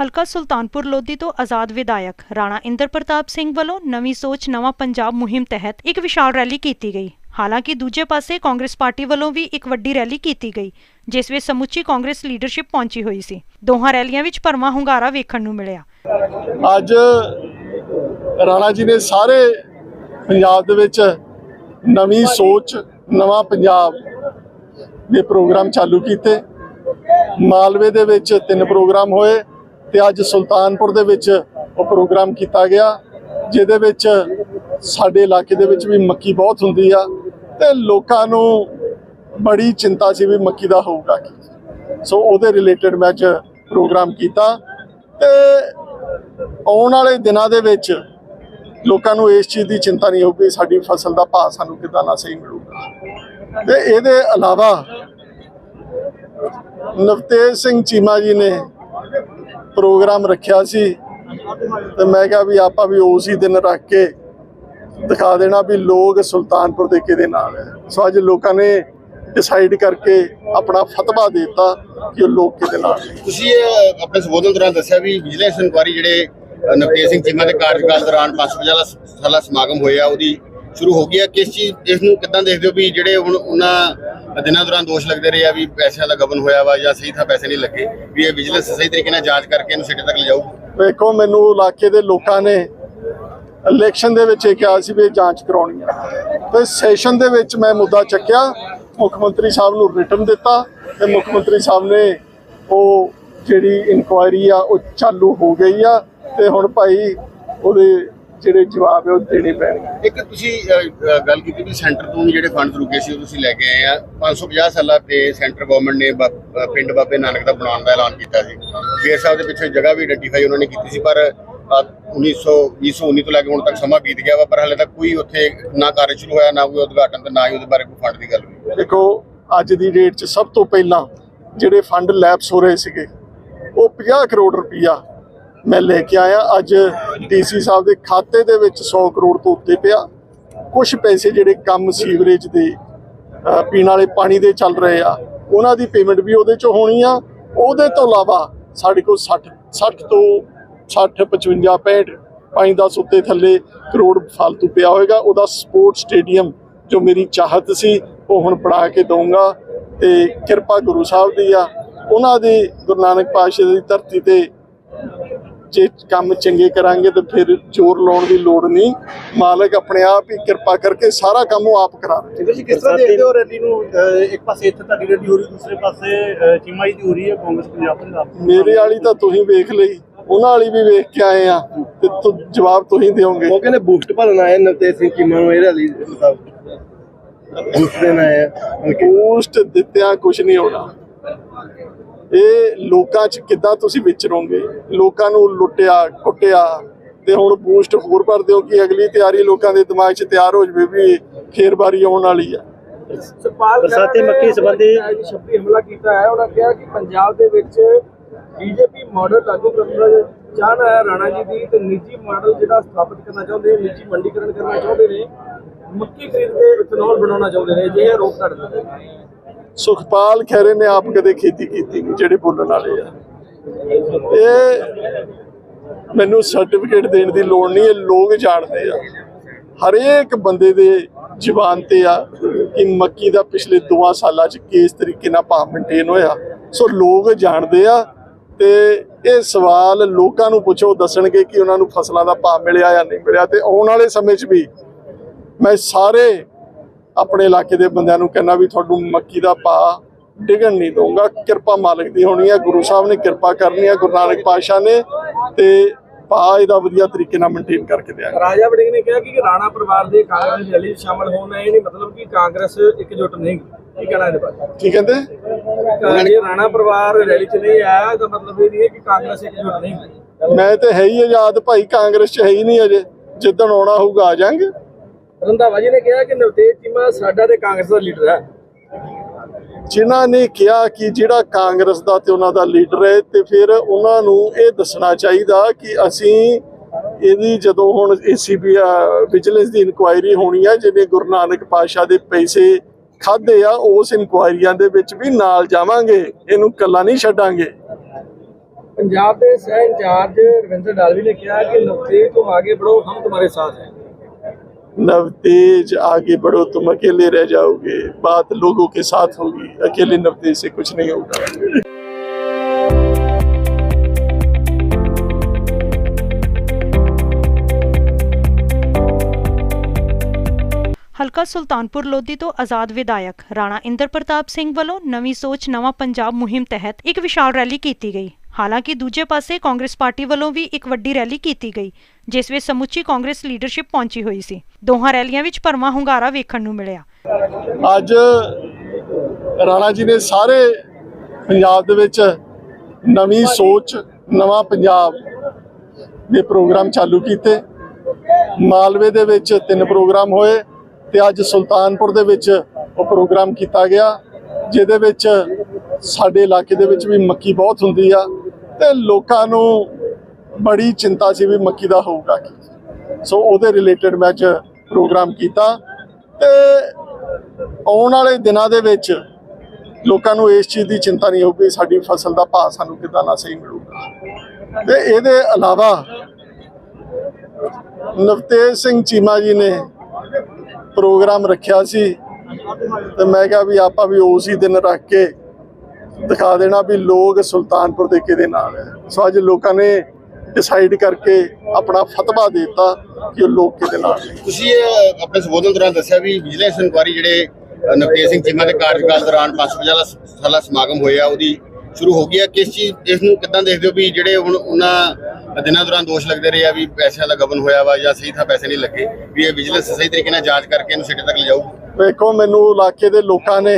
ਹਲਕਾ ਸੁਲਤਾਨਪੁਰ ਲੋਧੀ ਤੋਂ ਆਜ਼ਾਦ ਵਿਧਾਇਕ ਰਾਣਾ ਇੰਦਰ ਪ੍ਰਤਾਪ ਸਿੰਘ ਵੱਲੋਂ ਨਵੀਂ ਸੋਚ, ਨਵਾਂ ਪੰਜਾਬ ਮੁਹਿੰਮ ਤਹਿਤ ਇੱਕ ਵਿਸ਼ਾਲ ਰੈਲੀ ਕੀਤੀ ਗਈ। ਹਾਲਾਂਕਿ ਦੂਜੇ ਪਾਸੇ ਕਾਂਗਰਸ ਪਾਰਟੀ ਵੱਲੋਂ ਵੀ ਇੱਕ ਵੱਡੀ ਰੈਲੀ ਕੀਤੀ ਗਈ, ਜਿਸ ਵਿੱਚ ਸਮੁੱਚੀ ਕਾਂਗਰਸ ਲੀਡਰਸ਼ਿਪ ਪਹੁੰਚੀ ਹੋਈ ਸੀ। ਦੋਹਾਂ ਰੈਲੀਆਂ ਵਿੱਚ ਭਰਵਾਂ ਹੁੰਗਾਰਾ ਵੇਖਣ ਨੂੰ ਮਿਲਿਆ। ਅੱਜ ਰਾਣਾ ਜੀ ਨੇ ਸਾਰੇ ਪੰਜਾਬ ਦੇ ਵਿੱਚ ਨਵੀਂ ਸੋਚ, ਨਵਾਂ ਪੰਜਾਬ ਦੇ ਪ੍ਰੋਗਰਾਮ ਚਾਲੂ ਕੀਤੇ। ਮਾਲਵੇ ਦੇ ਵਿੱਚ ਤਿੰਨ ਪ੍ਰੋਗਰਾਮ ਹੋਏ। ਤੇ ਅੱਜ ਸੁਲਤਾਨਪੁਰ ਦੇ ਵਿੱਚ ਉਹ ਪ੍ਰੋਗਰਾਮ ਕੀਤਾ ਗਿਆ, ਜਿਹਦੇ ਵਿੱਚ ਸਾਡੇ ਇਲਾਕੇ ਦੇ ਵਿੱਚ ਵੀ ਮੱਕੀ ਬਹੁਤ ਹੁੰਦੀ ਆ ਤੇ ਲੋਕਾਂ ਨੂੰ ਬੜੀ ਚਿੰਤਾ ਸੀ ਵੀ ਮੱਕੀ ਦਾ ਹੋਊਗਾ ਕੀ। ਸੋ ਉਹਦੇ ਰਿਲੇਟਡ ਮੈਂ ਅੱਜ ਪ੍ਰੋਗਰਾਮ ਕੀਤਾ ਤੇ ਆਉਣ ਵਾਲੇ ਦਿਨਾਂ ਦੇ ਵਿੱਚ ਲੋਕਾਂ ਨੂੰ ਇਸ ਚੀਜ਼ ਦੀ ਚਿੰਤਾ ਨਹੀਂ ਹੋਊਗੀ ਸਾਡੀ ਫਸਲ ਦਾ ਭਾਅ ਸਾਨੂੰ ਕਿੱਦਾਂ ਨਾ ਸਹੀ ਮਿਲੂਗਾ। ਤੇ ਇਹਦੇ ਇਲਾਵਾ ਨਵਤੇਜ ਸਿੰਘ ਚੀਮਾ ਜੀ ਨੇ ਪ੍ਰੋਗਰਾਮ ਰੱਖਿਆ ਸੀ ਤੇ ਮੈਂ ਕਿਹਾ ਵੀ ਆਪਾਂ ਵੀ ਉਸੇ ਦਿਨ ਰੱਖ ਕੇ ਦਿਖਾ ਦੇਣਾ ਵੀ ਲੋਕ ਸੁਲਤਾਨਪੁਰ ਦੇ ਕਿਹਦੇ ਨਾਲ ਹੈ। ਸੋ ਅੱਜ ਲੋਕਾਂ ਨੇ ਡਿਸਾਈਡ ਕਰਕੇ ਆਪਣਾ ਫਤਵਾ ਦਿੱਤਾ ਕਿ ਉਹ ਲੋਕ ਕਿਹਦੇ ਨਾਲ ਤੁਸੀਂ ਇਹ ਆਪਣੇ ਸੰਬੋਧਨ ਦੌਰਾਨ ਦੱਸਿਆ ਵੀ ਵਿਜੀਲੈਂਸ ਇਨਕੁਆਰੀ ਜਿਹੜੇ ਅ, ਨਵਤੇਜ ਸਿੰਘ ਚੀਮਾ ਦੇ ਕਾਰਜਕਾਲ ਦੌਰਾਨ 550 ਸਾਲਾ ਸਮਾਗਮ ਹੋਇਆ ਉਹਦੀ ਸ਼ੁਰੂ ਹੋ ਗਈ ਹੈ। ਕਿਸ ਚੀਜ਼ ਇਸ ਨੂੰ ਕਿੱਦਾਂ ਦੇਖਦੇ ਹੋ ਵੀ ਜਿਹੜੇ ਹੁਣ ਉਹਨਾਂ ਦਿਨਾਂ ਦੌਰਾਨ ਦੋਸ਼ ਲੱਗਦੇ ਰਹੇ ਆ ਵੀ ਪੈਸਿਆਂ ਦਾ ਗਬਨ ਹੋਇਆ ਵਾ ਜਾਂ ਸਹੀ ਥਾਂ ਪੈਸੇ ਨਹੀਂ ਲੱਗੇ, ਵੀ ਇਹ ਵਿਜੀਲੈਂਸ ਸਹੀ ਤਰੀਕੇ ਨਾਲ ਜਾਂਚ ਕਰਕੇ ਇਹਨੂੰ ਸਿੱਟੇ ਤੱਕ ਲਿਜਾਊ ਵੇਖੋ, ਮੈਨੂੰ ਇਲਾਕੇ ਦੇ ਲੋਕਾਂ ਨੇ ਇਲੈਕਸ਼ਨ ਦੇ ਵਿੱਚ ਇਹ ਕਿਹਾ ਸੀ ਵੀ ਇਹ ਜਾਂਚ ਕਰਾਉਣੀ ਆ। ਤੇ ਸੈਸ਼ਨ ਦੇ ਵਿੱਚ ਮੈਂ ਮੁੱਦਾ ਚੱਕਿਆ, ਮੁੱਖ ਮੰਤਰੀ ਸਾਹਿਬ ਨੂੰ ਰਿਟਨ ਦਿੱਤਾ ਤੇ ਮੁੱਖ ਮੰਤਰੀ ਸਾਹਿਬ ਨੇ ਉਹ ਜਿਹੜੀ ਇਨਕੁਆਇਰੀ ਆ, ਉਹ ਚਾਲੂ ਹੋ ਗਈ ਆ ਤੇ ਹੁਣ ਭਾਈ ਉਹਦੇ ਜਿਹੜੇ ਜਵਾਬ ਹੈ ਉਹ ਦੇਣੇ ਪੈਣਗੇ। ਇੱਕ ਤੁਸੀਂ ਗੱਲ ਕੀਤੀ ਵੀ ਸੈਂਟਰ ਤੋਂ ਵੀ ਜਿਹੜੇ ਫੰਡ ਰੁਕੇ ਸੀ ਉਹ ਤੁਸੀਂ ਲੈ ਕੇ ਆਏ ਆ। 550 ਸਾਲਾਂ ਤੇ ਸੈਂਟਰ ਗਵਰਨਮੈਂਟ ਨੇ ਪਿੰਡ ਬਾਬੇ ਨਾਨਕ ਦਾ ਬਣਾਉਣ ਦਾ ਐਲਾਨ ਕੀਤਾ ਸੀ। ਫੇਰ ਸਾਹਿਬ ਦੇ ਪਿੱਛੇ ਜਗ੍ਹਾ ਵੀ ਆਇਡੈਂਟੀਫਾਈ ਉਹਨਾਂ ਨੇ ਕੀਤੀ ਸੀ ਪਰ ਅ, 1900 2019 ਤੋਂ ਲੈ ਕੇ ਹੁਣ ਤੱਕ ਸਮਾਂ ਬੀਤ ਗਿਆ ਵਾ ਪਰ ਹਾਲੇ ਤੱਕ ਕੋਈ ਉੱਥੇ ਨਾ ਕਾਰਜ ਸ਼ੁਰੂ ਹੋਇਆ ਨਾ ਕੋਈ ਉਦਘਾਟਨ ਤੇ ਨਾ ਹੀ ਉਹਦੇ ਬਾਰੇ ਕੋਈ ਫੰਡ ਦੀ ਗੱਲ ਹੋਈ। ਦੇਖੋ ਅੱਜ ਦੀ ਡੇਟ 'ਚ ਸਭ ਤੋਂ ਪਹਿਲਾਂ ਜਿਹੜੇ ਫੰਡ ਲੈਪਸ ਹੋ ਰਹੇ ਸੀਗੇ ਉਹ 50 ਕਰੋੜ ਰੁਪਈਆ ਮੈਂ ਲੈ ਕੇ ਆਇਆ। ਅੱਜ ਡੀਸੀ ਸਾਹਿਬ ਦੇ ਖਾਤੇ ਦੇ ਵਿੱਚ 100 ਕਰੋੜ ਤੋਂ ਉੱਤੇ ਪਿਆ। ਕੁਝ ਪੈਸੇ ਜਿਹੜੇ ਕੰਮ ਸੀਵਰੇਜ ਦੇ ਪੀਣ ਵਾਲੇ ਪਾਣੀ ਦੇ ਚੱਲ ਰਹੇ ਆ, ਉਹਨਾਂ ਦੀ ਪੇਮੈਂਟ ਵੀ ਉਹਦੇ 'ਚੋਂ ਹੋਣੀ ਆ। ਉਹਦੇ ਤੋਂ ਇਲਾਵਾ ਸਾਡੇ ਕੋਲ 60 60 ਤੋਂ 60 55 65 5 10 ਉੱਤੇ ਥੱਲੇ ਕਰੋੜ ਫालतू ਪਿਆ ਹੋਏਗਾ। ਉਹਦਾ ਸਪੋਰਟ ਸਟੇਡੀਅਮ ਜੋ ਮੇਰੀ ਚਾਹਤ ਸੀ, ਉਹ ਹੁਣ ਬਣਾ ਕੇ ਦਊਂਗਾ। ਤੇ ਕਿਰਪਾ ਗੁਰੂ ਸਾਹਿਬ ਦੀ ਆ। ਉਹਨਾਂ ਦੀ ਗੁਰੂ ਨਾਨਕ ਪਾਤਸ਼ਾਹ ਦੀ ਧਰਤੀ ਤੇ ਜੇ ਕੰਮ ਚੰਗੇ ਕਰਾਂਗੇ ਤਾਂ ਫਿਰ ਜ਼ੋਰ ਲਾਉਣ ਦੀ ਲੋੜ ਨਹੀਂ। ਮਾਲਕ ਆਪਣੇ ਆਪ ਹੀ ਕਿਰਪਾ ਕਰਕੇ ਸਾਰਾ ਕੰਮ ਉਹ ਆਪ ਕਰਾ ਦੇ ਤੁਸੀਂ ਕਿਸ ਤਰ੍ਹਾਂ ਦੇਖਦੇ ਹੋ ਰੈਲੀ ਨੂੰ? ਅਹ ਇੱਕ ਪਾਸੇ ਇੱਥੇ ਤੁਹਾਡੀ ਰੈਲੀ ਹੋ ਰਹੀ ਦੂਸਰੇ ਪਾਸੇ ਅਹ ਚੀਮਾ ਜੀ ਦੀ ਹੋ ਰਹੀ ਹੈ ਕਾਂਗਰਸ ਪੰਜਾਬ ਪੰਜਾਬ ਦੀ। ਮੇਰੇ ਵਾਲੀ ਤਾਂ ਤੁਸੀਂ ਵੇਖ ਲਈ ਉਹਨਾਂ ਵਾਲੀ ਵੀ ਵੇਖ ਕੇ ਆਏ ਆ ਤੇ ਤੁ ਜਵਾਬ ਤੁਸੀਂ ਦਿਓਗੇ। ਉਹ ਕਹਿੰਦੇ ਬੂਸਟ ਭਰਨ ਆਏ ਨਵਤੇਜ ਸਿੰਘ ਚੀਮਾ ਨੂੰ ਇਹ ਰੈਲੀ ਮੁਤਾਬਕ। ਬੂਸਟ ਦੇਣ ਆਏ ਆ। ਪੋਸਟ ਦਿੱਤਿਆਂ ਕੁਝ ਨਹੀਂ ਹੋਣਾ। ਇਹ ਲੋਕਾਂ 'ਚ ਕਿੱਦਾਂ ਤੁਸੀਂ ਵਿਚਰੋਗੇ ਲੋਕਾਂ ਨੂੰ ਲੁੱਟਿਆ ਕੁੱਟਿਆ ਤੇ ਹੁਣ ਬੂਸਟ ਹੋਰ ਭਰ ਦਿਓ ਕਿ ਅਗਲੀ ਤਿਆਰੀ ਲੋਕਾਂ ਦੇ ਦਿਮਾਗ 'ਚ ਤਿਆਰ ਹੋ ਜਵੇ ਵੀ ਫੇਰ ਵਾਰੀ ਆਉਣ ਵਾਲੀ ਆ। ਬਰਸਾਤੀ ਮੱਕੀ ਸੰਬੰਧੀ- ਸ਼ਬਦੀ ਹਮਲਾ ਕੀਤਾ ਹੈ। ਉਹਨਾਂ ਕਿਹਾ ਕਿ ਪੰਜਾਬ ਦੇ ਵਿੱਚ ਬੀਜੇਪੀ ਮਾਡਲ ਲਾਗੂ ਕਰਨ ਦਾ ਚਾਹਨਾ ਹੈ। ਰਾਣਾ ਜੀ ਦੀ ਤੇ ਨਿੱਜੀ ਮਾਡਲ ਜਿਹੜਾ ਸਥਾਪਿਤ ਕਰਨਾ ਚਾਹੁੰਦੇ ਨੇ ਨਿੱਜੀ ਮੰਡੀਕਰਨ ਕਰਨਾ ਚਾਹੁੰਦੇ ਨੇ ਮੱਕੀ ਖਰੀਦ ਕੇ ਇਥਨੋਲ ਬਣਾਉਣਾ ਚਾਹੁੰਦੇ ਨੇ ਜੇ ਰੋਕ ਕੱਢ ਦਿੰਦੇ ਸੁਖਪਾਲ ਖੈਰੇ ਨੇ ਆਪ ਕਦੇ ਖੇਤੀ ਕੀਤੀ ਨਹੀਂ, ਜਿਹੜੇ ਬੋਲਣ ਵਾਲੇ ਆ। ਇਹ ਮੈਨੂੰ ਸਰਟੀਫਿਕੇਟ ਦੇਣ ਦੀ ਲੋੜ ਨਹੀਂ, ਇਹ ਲੋਕ ਜਾਣਦੇ ਆ। ਹਰੇਕ ਬੰਦੇ ਦੇ ਜ਼ੁਬਾਨ ਤੇ ਆ ਕਿ ਮੱਕੀ ਦਾ ਪਿਛਲੇ 2 ਸਾਲਾਂ ਚ ਕਿਸ ਤਰੀਕੇ ਨਾਲ ਭਾਅ ਮੇਨਟੇਨ ਹੋਇਆ। ਸੋ ਲੋਕ ਜਾਣਦੇ ਆ ਤੇ ਇਹ ਸਵਾਲ ਲੋਕਾਂ ਨੂੰ ਪੁੱਛੋ, ਦੱਸਣਗੇ ਕਿ ਉਹਨਾਂ ਨੂੰ ਫਸਲਾਂ ਦਾ ਭਾਅ ਮਿਲਿਆ ਜਾਂ ਨਹੀਂ ਮਿਲਿਆ ਤੇ ਆਉਣ ਵਾਲੇ ਸਮੇਂ 'ਚ ਵੀ ਮੈਂ ਸਾਰੇ ਆਪਣੇ ਇਲਾਕੇ ਦੇ ਬੰਦਿਆਂ ਨੂੰ ਕਹਿੰਦਾ ਵੀ ਤੁਹਾਨੂੰ ਮੱਕੀ ਦਾ ਭਾਅ ਡਿਗਣ ਨਹੀਂ ਦਊਂਗਾ ਕਿਰਪਾ ਮਾਲਕ ਦੀ ਹੋਣੀ ਹੈ ਗੁਰੂ ਸਾਹਿਬ ਨੇ ਕਿਰਪਾ ਕਰਨੀ ਹੈ ਗੁਰੂ ਨਾਨਕ ਪਾਤਸ਼ਾਹ ਨੇ ਤੇ ਭਾ ਇਹਦਾ ਵਧੀਆ ਤਰੀਕੇ ਨਾਲ ਮੇਨਟੇਨ ਕਰਕੇ ਦਿਆਂਗੇ ਰਾਜਾ ਵੜਿੰਗ ਨੇ ਕਿਹਾ ਕਿ ਰਾਣਾ ਪਰਿਵਾਰ ਦੇ ਕਾਂਗਰਸ ਦੀ 'ਚ ਸ਼ਾਮਲ ਹੋਣਾ ਇਹ ਨਹੀਂ ਮਤਲਬ ਕਿ ਕਾਂਗਰਸ ਇਕਜੁੱਟ ਨਹੀਂ। ਕੀ ਕਹਿਣਾ ਇਹਦੇ ਬਾਰੇ? ਕੀ ਕਹਿੰਦੇ? ਜੇ ਰਾਣਾ ਪਰਿਵਾਰ ਰੈਲੀ 'ਚ ਨਹੀਂ ਆਇਆ ਤਾਂ ਮਤਲਬ ਇਹ ਨਹੀਂ ਹੈ ਕਿ ਕਾਂਗਰਸ ਇਕਜੁੱਟ ਨਹੀਂ ਮੈਂ ਤੇ ਹੈ ਹੀ ਆਜ਼ਾਦ ਭਾਈ ਕਾਂਗਰਸ ਚ ਹੈ ਹੀ ਨਹੀਂ ਅਜੇ। ਜਿੱਦਣ ਆਉਣਾ ਹੋਊਗਾ ਆ ਜਾਾਂਗੇ। ਰੰਧਾਵਾ ਜੀ ਨੇ ਕਿਹਾ ਕਿ ਨਵਤੇਜ ਚੀਮਾ ਸਾਡਾ ਤੇ ਕਾਂਗਰਸ ਦਾ ਲੀਡਰ ਹੈ। ਜਿਨ੍ਹਾਂ ਨੇ ਕਿਹਾ ਕਿ ਜਿਹੜਾ ਕਾਂਗਰਸ ਦਾ ਤੇ ਉਹਨਾਂ ਦਾ ਲੀਡਰ ਹੈ ਤੇ ਫਿਰ ਉਹਨਾਂ ਨੂੰ ਇਹ ਦੱਸਣਾ ਚਾਹੀਦਾ ਕਿ ਅਸੀਂ ਇਹਦੀ ਜਦੋਂ ਹੁਣ ਏਸੀਬੀ ਵਿਜੀਲੈਂਸ ਦੀ ਇਨਕੁਆਇਰੀ ਹੋਣੀ ਹੈ ਜਿਵੇਂ ਗੁਰੂ ਨਾਨਕ ਪਾਸ਼ਾ ਦੇ ਪੈਸੇ ਖਾਦੇ ਆ ਉਸ ਇਨਕੁਆਇਰੀਆਂ ਦੇ ਵਿੱਚ ਵੀ ਨਾਲ ਜਾਵਾਂਗੇ ਇਹਨੂੰ ਕੱਲਾ ਨਹੀਂ ਛੱਡਾਂਗੇ। ਪੰਜਾਬ ਦੇ ਸਹਿ ਇੰਚਾਰਜ ਰਵਿੰਦਰ ਡਾਲਵੀ ਨੇ ਕਿਹਾ ਕਿ ਨੌਕਰੀ ਤੋਂ ਆਗੇ ਬੜੋ ਹਮ ਤੁਹਾਡੇ ਸਾਥ ਹੈ। नव तेज आगे बढ़ो तुम अकेले रह जाओगे बात लोगों के साथ होगी अकेले नव तेज से कुछ नहीं होगा ਹਲਕਾ ਸੁਲਤਾਨਪੁਰ ਲੋਧੀ ਤੋਂ ਆਜ਼ਾਦ ਵਿਧਾਇਕ ਰਾਣਾ ਇੰਦਰ ਪ੍ਰਤਾਪ ਸਿੰਘ ਵੱਲੋਂ ਨਵੀਂ ਸੋਚ ਨਵਾਂ ਪੰਜਾਬ ਮੁਹਿੰਮ ਤਹਿਤ ਇੱਕ ਵਿਸ਼ਾਲ ਰੈਲੀ ਕੀਤੀ ਗਈ ਹਾਲਾਂਕਿ ਦੂਜੇ ਪਾਸੇ ਕਾਂਗਰਸ ਪਾਰਟੀ ਵੱਲੋਂ ਵੀ ਇੱਕ ਵੱਡੀ ਰੈਲੀ ਕੀਤੀ ਗਈ, ਜਿਸ ਵਿੱਚ ਸਮੁੱਚੀ ਕਾਂਗਰਸ ਲੀਡਰਸ਼ਿਪ ਪਹੁੰਚੀ ਹੋਈ ਸੀ। ਦੋਹਾਂ ਰੈਲੀਆਂ ਵਿੱਚ ਭਰਵਾਂ ਹੁੰਗਾਰਾ ਵੇਖਣ ਨੂੰ ਮਿਲਿਆ। ਅੱਜ ਰਾਣਾ ਜੀ ਨੇ ਸਾਰੇ ਪੰਜਾਬ ਦੇ ਵਿੱਚ ਨਵੀਂ ਸੋਚ, ਨਵਾਂ ਪੰਜਾਬ ਦੇ ਪ੍ਰੋਗਰਾਮ ਚਾਲੂ ਕੀਤੇ। ਮਾਲਵੇ ਦੇ ਵਿੱਚ ਤਿੰਨ ਪ੍ਰੋਗਰਾਮ ਹੋਏ ਤੇ ਅੱਜ ਸੁਲਤਾਨਪੁਰ ਦੇ ਵਿੱਚ ਉਹ ਪ੍ਰੋਗਰਾਮ ਕੀਤਾ ਗਿਆ, ਜਿਹਦੇ ਵਿੱਚ ਸਾਡੇ ਇਲਾਕੇ ਦੇ ਵਿੱਚ ਵੀ ਮੱਕੀ ਬਹੁਤ ਹੁੰਦੀ ਆ। ਤੇ ਲੋਕਾਂ ਨੂੰ ਬੜੀ ਚਿੰਤਾ ਸੀ ਵੀ ਮੱਕੀ ਦਾ ਹੋਊਗਾ ਕੀ। ਸੋ ਉਹਦੇ ਰਿਲੇਟਡ ਮੈਂ ਅੱਜ ਪ੍ਰੋਗਰਾਮ ਕੀਤਾ ਤੇ ਆਉਣ ਵਾਲੇ ਦਿਨਾਂ ਦੇ ਵਿੱਚ ਲੋਕਾਂ ਨੂੰ ਇਸ ਚੀਜ਼ ਦੀ ਚਿੰਤਾ ਨਹੀਂ ਹੋਊਗੀ ਸਾਡੀ ਫਸਲ ਦਾ ਭਾਅ ਸਾਨੂੰ ਕਿੱਦਾਂ ਨਾ ਸਹੀ ਮਿਲੂਗਾ। ਤੇ ਇਹਦੇ ਇਲਾਵਾ ਨਵਤੇਜ ਸਿੰਘ ਚੀਮਾ ਜੀ ਨੇ ਪ੍ਰੋਗਰਾਮ ਰੱਖਿਆ ਸੀ ਤੇ ਮੈਂ ਕਿਹਾ ਵੀ ਆਪਾਂ ਵੀ ਉਸੇ ਦਿਨ ਰੱਖ ਕੇ ਦਿਖਾ ਦੇਣਾ ਵੀ ਲੋਕ ਸੁਲਤਾਨਪੁਰ ਦੇ ਕਿਹਦੇ ਨਾਲ ਹੈ। ਸੋ ਅੱਜ ਲੋਕਾਂ ਨੇ ਡਿਸਾਈਡ ਕਰਕੇ ਆਪਣਾ ਫਤਵਾ ਦਿੱਤਾ ਕਿ ਉਹ ਲੋਕ ਕਿਹਦੇ ਨਾਲ ਨੇ। ਤੁਸੀਂ ਆਪਣੇ ਸੰਬੋਧਨ ਦੌਰਾਨ ਦੱਸਿਆ ਵੀ ਵਿਜੀਲੈਂਸ ਇਨਕੁਆਰੀ ਜਿਹੜੇ ਨਵਤੇਜ ਸਿੰਘ ਚੀਮਾ ਦੇ ਕਾਰਜਕਾਲ ਦੌਰਾਨ 550 ਦਾ ਸ- ਸਾਲਾ ਸਮਾਗਮ ਹੋਇਆ ਉਹਦੀ ਸ਼ੁਰੂ ਹੋ ਗਈ ਹੈ। ਕਿਸ ਚੀਜ਼ ਇਸ ਨੂੰ ਕਿੱਦਾਂ ਦੇਖਦੇ ਹੋ ਵੀ ਜਿਹੜੇ ਹੁਣ ਉਹਨਾਂ ਦਿਨਾਂ ਦੌਰਾਨ ਦੋਸ਼ ਲੱਗਦੇ ਰਹੇ ਆ ਵੀ ਪੈਸਿਆਂ ਦਾ ਗਬਨ ਹੋਇਆ ਵਾ ਜਾਂ ਸਹੀ ਥਾਂ ਪੈਸੇ ਨਹੀਂ ਲੱਗੇ ਵੀ ਇਹ ਵਿਜੀਲੈਂਸ ਸਹੀ ਤਰੀਕੇ ਨਾਲ ਜਾਂਚ ਕਰਕੇ ਇਹਨੂੰ ਸਿੱਟੇ ਤੱਕ ਲਿਜਾਊ? ਵੇਖੋ ਮੈਨੂੰ ਇਲਾਕੇ ਦੇ ਲੋਕਾਂ ਨੇ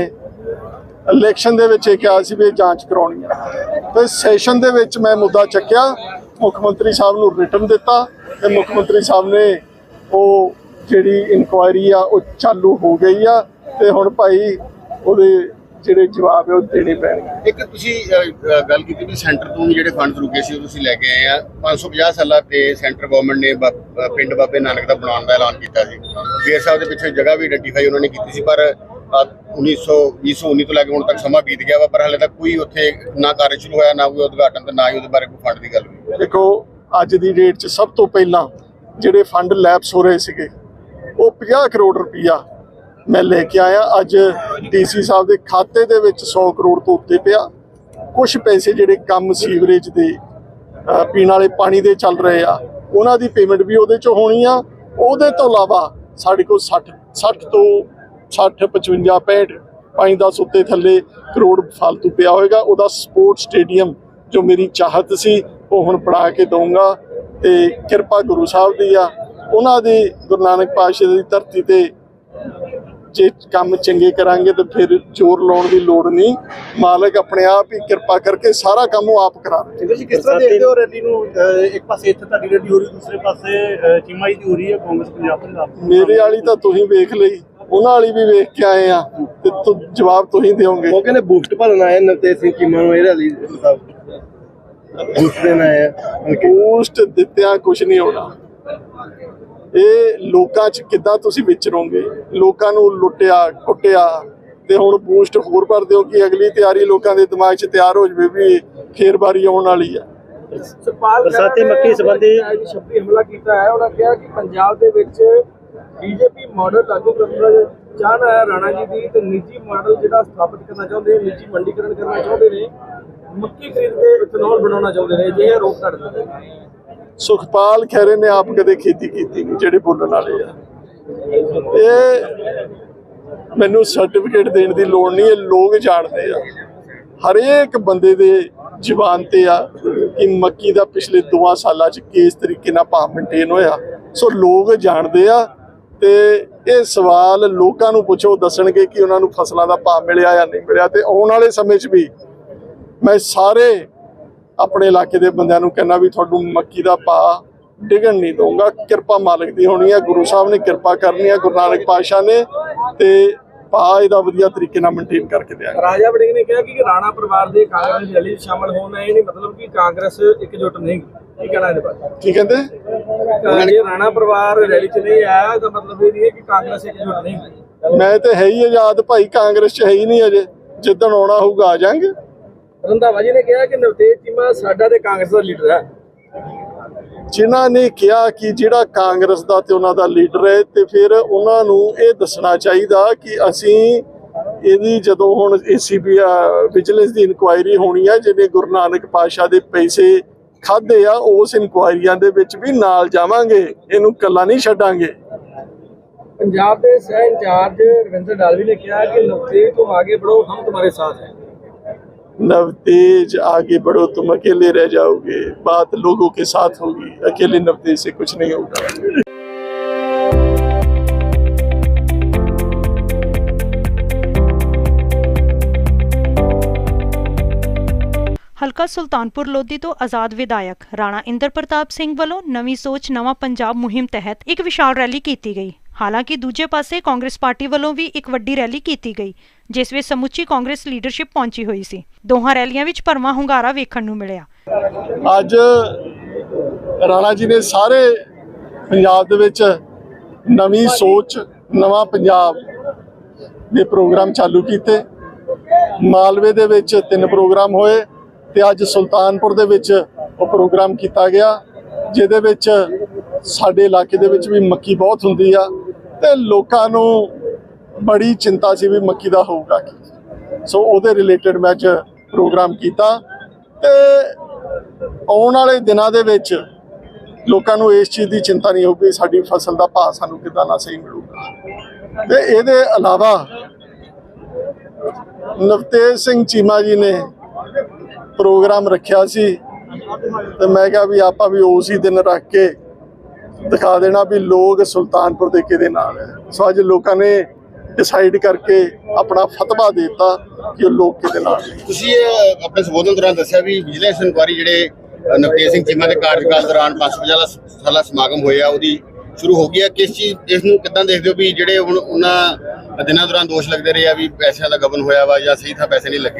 ਇਲੈਕਸ਼ਨ ਦੇ ਵਿੱਚ ਇਹ ਕਿਹਾ ਸੀ ਵੀ ਜਾਂਚ ਕਰਾਉਣੀ ਆ ਤੇ ਸੈਸ਼ਨ ਦੇ ਵਿੱਚ ਮੈਂ ਮੁੱਦਾ ਚੱਕਿਆ, ਮੁੱਖ ਮੰਤਰੀ ਸਾਹਿਬ ਨੂੰ ਰਿਟਨ ਦਿੱਤਾ ਤੇ ਮੁੱਖ ਮੰਤਰੀ ਸਾਹਿਬ ਨੇ ਉਹ ਜਿਹੜੀ ਇਨਕੁਆਇਰੀ ਆ, ਉਹ ਚਾਲੂ ਹੋ ਗਈ ਆ ਤੇ ਹੁਣ ਭਾਈ ਉਹਦੇ ਜਿਹੜੇ ਜਵਾਬ ਹੈ ਉਹ ਦੇਣੇ ਪੈਣਗੇ। ਇੱਕ ਤੁਸੀਂ ਗੱਲ ਕੀਤੀ ਵੀ ਸੈਂਟਰ ਤੋਂ ਵੀ ਜਿਹੜੇ ਫੰਡ ਰੁਕੇ ਸੀ, ਉਹ ਤੁਸੀਂ ਲੈ ਕੇ ਆਏ ਆ। 550 ਸਾਲਾਂ ਤੇ ਸੈਂਟਰ ਗਵਰਨਮੈਂਟ ਨੇ ਬ- ਪਿੰਡ ਬਾਬੇ ਨਾਨਕ ਦਾ ਬਣਾਉਣ ਦਾ ਐਲਾਨ ਕੀਤਾ ਸੀ। ਫੇਰ ਸਾਹਿਬ ਦੇ ਪਿੱਛੇ ਜਗ੍ਹਾ ਵੀ ਆਈਡੈਂਟੀਫਾਈ ਉਹਨਾਂ ਨੇ ਕੀਤੀ ਸੀ, ਪਰ ਅ, 1900 2019 ਤੋਂ ਲੈ ਕੇ ਹੁਣ ਤੱਕ ਸਮਾਂ ਬੀਤ ਗਿਆ ਵਾ ਪਰ ਹਾਲੇ ਤੱਕ ਕੋਈ ਉੱਥੇ ਨਾ ਕਾਰਜ ਸ਼ੁਰੂ ਹੋਇਆ ਨਾ ਕੋਈ ਉਦਘਾਟਨ ਤੇ ਨਾ ਹੀ ਉਹਦੇ ਬਾਰੇ ਕੋਈ ਫੰਡ ਦੀ ਗੱਲ ਹੋਈ। ਦੇਖੋ ਅੱਜ ਦੀ ਡੇਟ 'ਚ ਸਭ ਤੋਂ ਪਹਿਲਾਂ ਜਿਹੜੇ ਫੰਡ ਲੈਪਸ ਹੋ ਰਹੇ ਸੀਗੇ ਉਹ 50 ਕਰੋੜ ਰੁਪਈਆ ਮੈਂ ਲੈ ਕੇ ਆਇਆ। ਅੱਜ ਡੀਸੀ ਸਾਹਿਬ ਦੇ ਖਾਤੇ ਦੇ ਵਿੱਚ 100 ਕਰੋੜ ਤੋਂ ਉੱਤੇ ਪਿਆ। ਕੁਝ ਪੈਸੇ ਜਿਹੜੇ ਕੰਮ ਸੀਵਰੇਜ ਦੇ ਪੀਣ ਵਾਲੇ ਪਾਣੀ ਦੇ ਚੱਲ ਰਹੇ ਆ ਉਹਨਾਂ ਦੀ ਪੇਮੈਂਟ ਵੀ ਉਹਦੇ 'ਚ ਹੋਣੀ ਆ। ਉਹਦੇ ਤੋਂ ਇਲਾਵਾ ਸਾਡੇ ਕੋਲ 60 60 ਤੋਂ 60 55 65 5 10 ਉੱਤੇ ਥੱਲੇ ਕਰੋੜ ਫालतू ਪਿਆ ਹੋਏਗਾ। ਉਹਦਾ ਸਪੋਰਟ ਸਟੇਡੀਅਮ ਜੋ ਮੇਰੀ ਚਾਹਤ ਸੀ ਉਹ ਹੁਣ ਬਣਾ ਕੇ ਦਊਂਗਾ ਤੇ ਕਿਰਪਾ ਗੁਰੂ ਸਾਹਿਬ ਦੀ ਆ। ਉਹਨਾਂ ਦੀ ਗੁਰੂ ਨਾਨਕ ਪਾਤਸ਼ਾਹ ਦੀ ਧਰਤੀ ਤੇ ਜੇ ਕੰਮ ਚੰਗੇ ਕਰਾਂਗੇ ਤਾਂ ਫਿਰ ਜ਼ੋਰ ਲਾਉਣ ਦੀ ਲੋੜ ਨਹੀਂ। ਮਾਲਕ ਆਪਣੇ ਆਪ ਹੀ ਕਿਰਪਾ ਕਰਕੇ ਸਾਰਾ ਕੰਮ ਉਹ ਆਪ ਕਰਾ ਰਹੇ। ਤੁਸੀਂ ਕਿਸ ਤਰ੍ਹਾਂ ਦੇਖਦੇ ਹੋ ਰੈਲੀ ਨੂੰ? ਇੱਕ ਪਾਸੇ ਇੱਥੇ ਤੁਹਾਡੀ ਰੈਲੀ ਹੋ ਰਹੀ ਦੂਸਰੇ ਪਾਸੇ ਚੀਮਾ ਜੀ ਦੀ ਹੋ ਰਹੀ ਹੈ ਕਾਂਗਰਸ ਪੰਜਾਬ ਪੰਜਾਬ ਦੀ। ਮੇਰੇ ਵਾਲੀ ਤਾਂ ਤੁਸੀਂ ਵੇਖ ਲਈ। ਉਹਨਾਂ ਵਾਲੀ ਵੀ ਵੇਖ ਕੇ ਆਏ ਆ ਤੇ ਤੁ ਜਵਾਬ ਤੁਸੀਂ ਦਿਓਗੇ। ਉਹ ਕਹਿੰਦੇ ਬੂਸਟ ਭਰਨ ਆਏ ਨਵਤੇਜ ਸਿੰਘ ਚੀਮਾ ਨੂੰ ਇਹ ਰੈਲੀ ਮੁਤਾਬਕ। ਬੂਸਟ ਦੇਣ ਆਏ ਆ। ਪੋਸਟ ਦਿੱਤਿਆਂ ਕੁਝ ਨਹੀਂ ਹੋਣਾ। ਇਹ ਲੋਕਾਂ 'ਚ ਕਿੱਦਾਂ ਤੁਸੀਂ ਵਿਚਰੋਗੇ ਲੋਕਾਂ ਨੂੰ ਲੁੱਟਿਆ ਕੁੱਟਿਆ ਤੇ ਹੁਣ ਬੂਸਟ ਹੋਰ ਭਰ ਦਿਓ ਕਿ ਅਗਲੀ ਤਿਆਰੀ ਲੋਕਾਂ ਦੇ ਦਿਮਾਗ 'ਚ ਤਿਆਰ ਹੋ ਜਵੇ ਵੀ ਫੇਰ ਵਾਰੀ ਆਉਣ ਵਾਲੀ ਆ। ਸੁਖਪਾਲ ਬਰਸਾਤੀ ਮੱਕੀ ਸੰਬੰਧੀ- ਅੱਜ ਸ਼ਬਦੀ ਹਮਲਾ ਕੀਤਾ ਹੈ। ਉਹਨਾਂ ਕਿਹਾ ਕਿ ਪੰਜਾਬ ਦੇ ਵਿੱਚ ਬੀਜੇਪੀ ਮਾਡਲ ਲਾਗੂ ਕਰਨ ਚਾਹਨਾ ਹੈ ਰਾਣਾ ਜੀ ਦੀ ਤੇ ਨਿੱਜੀ ਮਾਡਲ ਜਿਹੜਾ ਸਥਾਪਿਤ ਕਰਨਾ ਚਾਹੁੰਦੇ ਨੇ ਨਿੱਜੀ ਮੰਡੀਕਰਨ ਕਰਨਾ ਚਾਹੁੰਦੇ ਨੇ, ਮੱਕੀ ਖਰੀਦ ਕੇ ਇਥਨੋਲ ਬਣਾਉਣਾ ਚਾਹੁੰਦੇ ਨੇ, ਜੇ ਰੋਕ ਕਰ ਸੁਖਪਾਲ ਖੈਰੇ ਨੇ ਆਪ ਕਦੇ ਖੇਤੀ ਕੀਤੀ ਨਹੀਂ, ਜਿਹੜੇ ਬੋਲਣ ਵਾਲੇ ਆ। ਇਹ ਮੈਨੂੰ ਸਰਟੀਫਿਕੇਟ ਦੇਣ ਦੀ ਲੋੜ ਨਹੀਂ, ਇਹ ਲੋਕ ਜਾਣਦੇ ਆ। ਹਰੇਕ ਬੰਦੇ ਦੇ ਜ਼ੁਬਾਨ ਤੇ ਆ ਕਿ ਮੱਕੀ ਦਾ ਪਿਛਲੇ 2 ਸਾਲਾਂ ਚ ਕਿਸ ਤਰੀਕੇ ਨਾਲ ਭਾਅ ਮੇਨਟੇਨ ਹੋਇਆ। ਸੋ ਲੋਕ ਜਾਣਦੇ ਆ ਤੇ ਇਹ ਸਵਾਲ ਲੋਕਾਂ ਨੂੰ ਪੁੱਛੋ, ਦੱਸਣਗੇ ਕਿ ਉਹਨਾਂ ਨੂੰ ਫਸਲਾਂ ਦਾ ਭਾਅ ਮਿਲਿਆ ਜਾਂ ਨਹੀਂ ਮਿਲਿਆ ਤੇ ਆਉਣ ਵਾਲੇ ਸਮੇਂ 'ਚ ਵੀ ਮੈਂ ਸਾਰੇ ਆਪਣੇ ਇਲਾਕੇ ਦੇ ਬੰਦਿਆਂ ਨੂੰ ਕਹਿੰਦਾ ਵੀ ਤੁਹਾਨੂੰ ਮੱਕੀ ਦਾ ਭਾਅ ਡਿਗਣ ਨਹੀਂ ਦਊਂਗਾ। ਕਿਰਪਾ ਮਾਲਕ ਦੀ ਹੋਣੀ ਹੈ ਗੁਰੂ ਸਾਹਿਬ ਨੇ ਕਿਰਪਾ ਕਰਨੀ ਹੈ ਗੁਰੂ ਨਾਨਕ ਪਾਤਸ਼ਾਹ ਨੇ ਤੇ ਭਾਅ ਇਹਦਾ ਵਧੀਆ ਤਰੀਕੇ ਨਾਲ ਮੇਨਟੇਨ ਕਰਕੇ ਦਿਆਂਗੇ। ਰਾਜਾ ਵੜਿੰਗ ਨੇ ਕਿਹਾ ਕਿ ਰਾਣਾ ਪਰਿਵਾਰ ਦੇ ਕਾਂਗਰਸ ਦੀ ਰੈਲੀ ਸ਼ਾਮਲ ਹੋਣਾ ਇਹ ਨਹੀਂ ਮਤਲਬ ਕਿ ਕਾਂਗਰਸ ਇਕਜੁੱਟ ਨਹੀਂ। ਕੀ ਕਹਿਣਾ ਇਹਦੇ ਬਾਰੇ? ਕੀ ਕਹਿੰਦੇ? ਅਹ ਜੇ ਰਾਣਾ ਪਰਿਵਾਰ ਰੈਲੀ 'ਚ ਨਹੀਂ ਆਇਆ ਤਾਂ ਮਤਲਬ ਇਹ ਨਹੀਂ ਹੈ ਕਿ ਕਾਂਗਰਸ ਇਕਜੁੱਟ ਨਹੀਂ ਮੈਂ ਤੇ ਹੈ ਹੀ ਆਜ਼ਾਦ ਭਾਈ ਕਾਂਗਰਸ ਚ ਹੈ ਹੀ ਨਹੀਂ ਅਜੇ। ਜਿੱਦਣ ਆਉਣਾ ਹੋਊਗਾ ਆ ਜਾਾਂਗੇ। ਰੰਧਾਵਾ ਜੀ ਨੇ ਕਿਹਾ ਕਿ ਨਵਤੇਜ ਚੀਮਾ ਸਾਡਾ ਤੇ ਕਾਂਗਰਸ ਦਾ ਲੀਡਰ ਹੈ। ਜਿਨ੍ਹਾਂ ਨੇ ਕਿਹਾ ਕਿ ਜਿਹੜਾ ਕਾਂਗਰਸ ਦਾ ਤੇ ਉਹਨਾਂ ਦਾ ਲੀਡਰ ਹੈ ਤੇ ਫਿਰ ਉਹਨਾਂ ਨੂੰ ਇਹ ਦੱਸਣਾ ਚਾਹੀਦਾ ਕਿ ਅਸੀਂ ਇਹਦੀ ਜਦੋਂ ਹੁਣ ਏਸੀਬੀ ਵਿਜੀਲੈਂਸ ਦੀ ਇਨਕੁਆਇਰੀ ਹੋਣੀ ਹੈ ਜਿਹਨੇ ਗੁਰੂ ਨਾਨਕ ਪਾਤਸ਼ਾਹ ਦੇ ਪੈਸੇ ਖਾਦੇ ਆ ਉਸ ਇਨਕੁਆਇਰੀਆਂ ਦੇ ਵਿੱਚ ਵੀ ਨਾਲ ਜਾਵਾਂਗੇ ਇਹਨੂੰ ਕੱਲਾ ਨਹੀਂ ਛੱਡਾਂਗੇ ਪੰਜਾਬ ਦੇ ਸਹਿ ਇੰਚਾਰਜ ਰਵਿੰਦਰ ਡਾਲਵੀ ਨੇ ਕਿਹਾ ਕਿ ਨਵਤੇਜ ਤੁਮ ਆਗੇ बढ़ो हम तुम्हारे साथ हैं नव तेज आगे बढ़ो तुम अकेले रह जाओगे बात लोगों के साथ होगी अकेले नव तेज से कुछ नहीं होगा ਹਲਕਾ ਸੁਲਤਾਨਪੁਰ ਲੋਧੀ ਤੋਂ ਆਜ਼ਾਦ ਵਿਧਾਇਕ ਰਾਣਾ ਇੰਦਰ ਪ੍ਰਤਾਪ ਸਿੰਘ ਵੱਲੋਂ ਨਵੀਂ ਸੋਚ, ਨਵਾਂ ਪੰਜਾਬ ਮੁਹਿੰਮ ਤਹਿਤ ਇੱਕ ਵਿਸ਼ਾਲ ਰੈਲੀ ਕੀਤੀ ਗਈ। ਹਾਲਾਂਕਿ ਦੂਜੇ ਪਾਸੇ ਕਾਂਗਰਸ ਪਾਰਟੀ ਵੱਲੋਂ ਵੀ ਇੱਕ ਵੱਡੀ ਰੈਲੀ ਕੀਤੀ ਗਈ, ਜਿਸ ਵਿੱਚ ਸਮੁੱਚੀ ਕਾਂਗਰਸ ਲੀਡਰਸ਼ਿਪ ਪਹੁੰਚੀ ਹੋਈ ਸੀ। ਦੋਹਾਂ ਰੈਲੀਆਂ ਵਿੱਚ ਭਰਵਾਂ ਹੁੰਗਾਰਾ ਵੇਖਣ ਨੂੰ ਮਿਲਿਆ। ਅੱਜ ਰਾਣਾ ਜੀ ਨੇ ਸਾਰੇ ਪੰਜਾਬ ਦੇ ਵਿੱਚ ਨਵੀਂ ਸੋਚ, ਨਵਾਂ ਪੰਜਾਬ ਦੇ ਪ੍ਰੋਗਰਾਮ ਚਾਲੂ ਕੀਤੇ। ਮਾਲਵੇ ਦੇ ਵਿੱਚ ਤਿੰਨ ਪ੍ਰੋਗਰਾਮ ਹੋਏ। ਤੇ ਅੱਜ ਸੁਲਤਾਨਪੁਰ ਦੇ ਵਿੱਚ ਉਹ ਪ੍ਰੋਗਰਾਮ ਕੀਤਾ ਗਿਆ, ਜਿਹਦੇ ਵਿੱਚ ਸਾਡੇ ਇਲਾਕੇ ਦੇ ਵਿੱਚ ਵੀ ਮੱਕੀ ਬਹੁਤ ਹੁੰਦੀ ਆ ਤੇ ਲੋਕਾਂ ਨੂੰ ਬੜੀ ਚਿੰਤਾ ਸੀ ਵੀ ਮੱਕੀ ਦਾ ਹੋਊਗਾ ਕੀ। ਸੋ ਉਹਦੇ ਰਿਲੇਟਡ ਮੈਂ ਅੱਜ ਪ੍ਰੋਗਰਾਮ ਕੀਤਾ ਤੇ ਆਉਣ ਵਾਲੇ ਦਿਨਾਂ ਦੇ ਵਿੱਚ ਲੋਕਾਂ ਨੂੰ ਇਸ ਚੀਜ਼ ਦੀ ਚਿੰਤਾ ਨਹੀਂ ਹੋਊਗੀ ਸਾਡੀ ਫਸਲ ਦਾ ਭਾਅ ਸਾਨੂੰ ਕਿੱਦਾਂ ਨਾ ਸਹੀ ਮਿਲੂਗਾ। ਤੇ ਇਹਦੇ ਇਲਾਵਾ ਨਵਤੇਜ ਸਿੰਘ ਚੀਮਾ ਜੀ ਨੇ ਪ੍ਰੋਗਰਾਮ ਰੱਖਿਆ ਸੀ ਤੇ ਮੈਂ ਕਿਹਾ ਵੀ ਆਪਾਂ ਵੀ ਉਸੇ ਦਿਨ ਰੱਖ ਕੇ ਦਿਖਾ ਦੇਣਾ ਵੀ ਲੋਕ ਸੁਲਤਾਨਪੁਰ ਦੇ ਕਿਹਦੇ ਨਾਲ ਹੈ। ਸੋ ਅੱਜ ਲੋਕਾਂ ਨੇ ਡਿਸਾਈਡ ਕਰਕੇ ਆਪਣਾ ਫਤਵਾ ਦਿੱਤਾ ਕਿ ਉਹ ਲੋਕ ਕਿਹਦੇ ਨਾਲ ਤੁਸੀਂ ਇਹ ਆਪਣੇ ਸੰਬੋਧਨ ਦੌਰਾਨ ਦੱਸਿਆ ਵੀ ਵਿਜੀਲੈਂਸ ਇਨਕੁਆਰੀ ਜਿਹੜੇ ਅ, ਨਵਤੇਜ ਸਿੰਘ ਚੀਮਾ ਦੇ ਕਾਰਜਕਾਲ ਦੌਰਾਨ 550 ਸਾਲਾ ਸਮਾਗਮ ਹੋਇਆ ਉਹਦੀ ਸ਼ੁਰੂ ਹੋ ਗਈ ਹੈ। ਕਿਸ ਚੀਜ਼ ਇਸ ਨੂੰ ਕਿੱਦਾਂ ਦੇਖਦੇ ਹੋ ਵੀ ਜਿਹੜੇ ਹੁਣ ਉਹਨਾਂ ਦਿਨਾਂ ਦੌਰਾਨ ਦੋਸ਼ ਲੱਗਦੇ ਰਹੇ ਆ ਵੀ ਪੈਸਿਆਂ ਦਾ ਗਬਨ ਹੋਇਆ ਵਾ ਜਾਂ ਸਹੀ ਥਾਂ ਪੈਸੇ ਨਹੀਂ ਲੱਗੇ?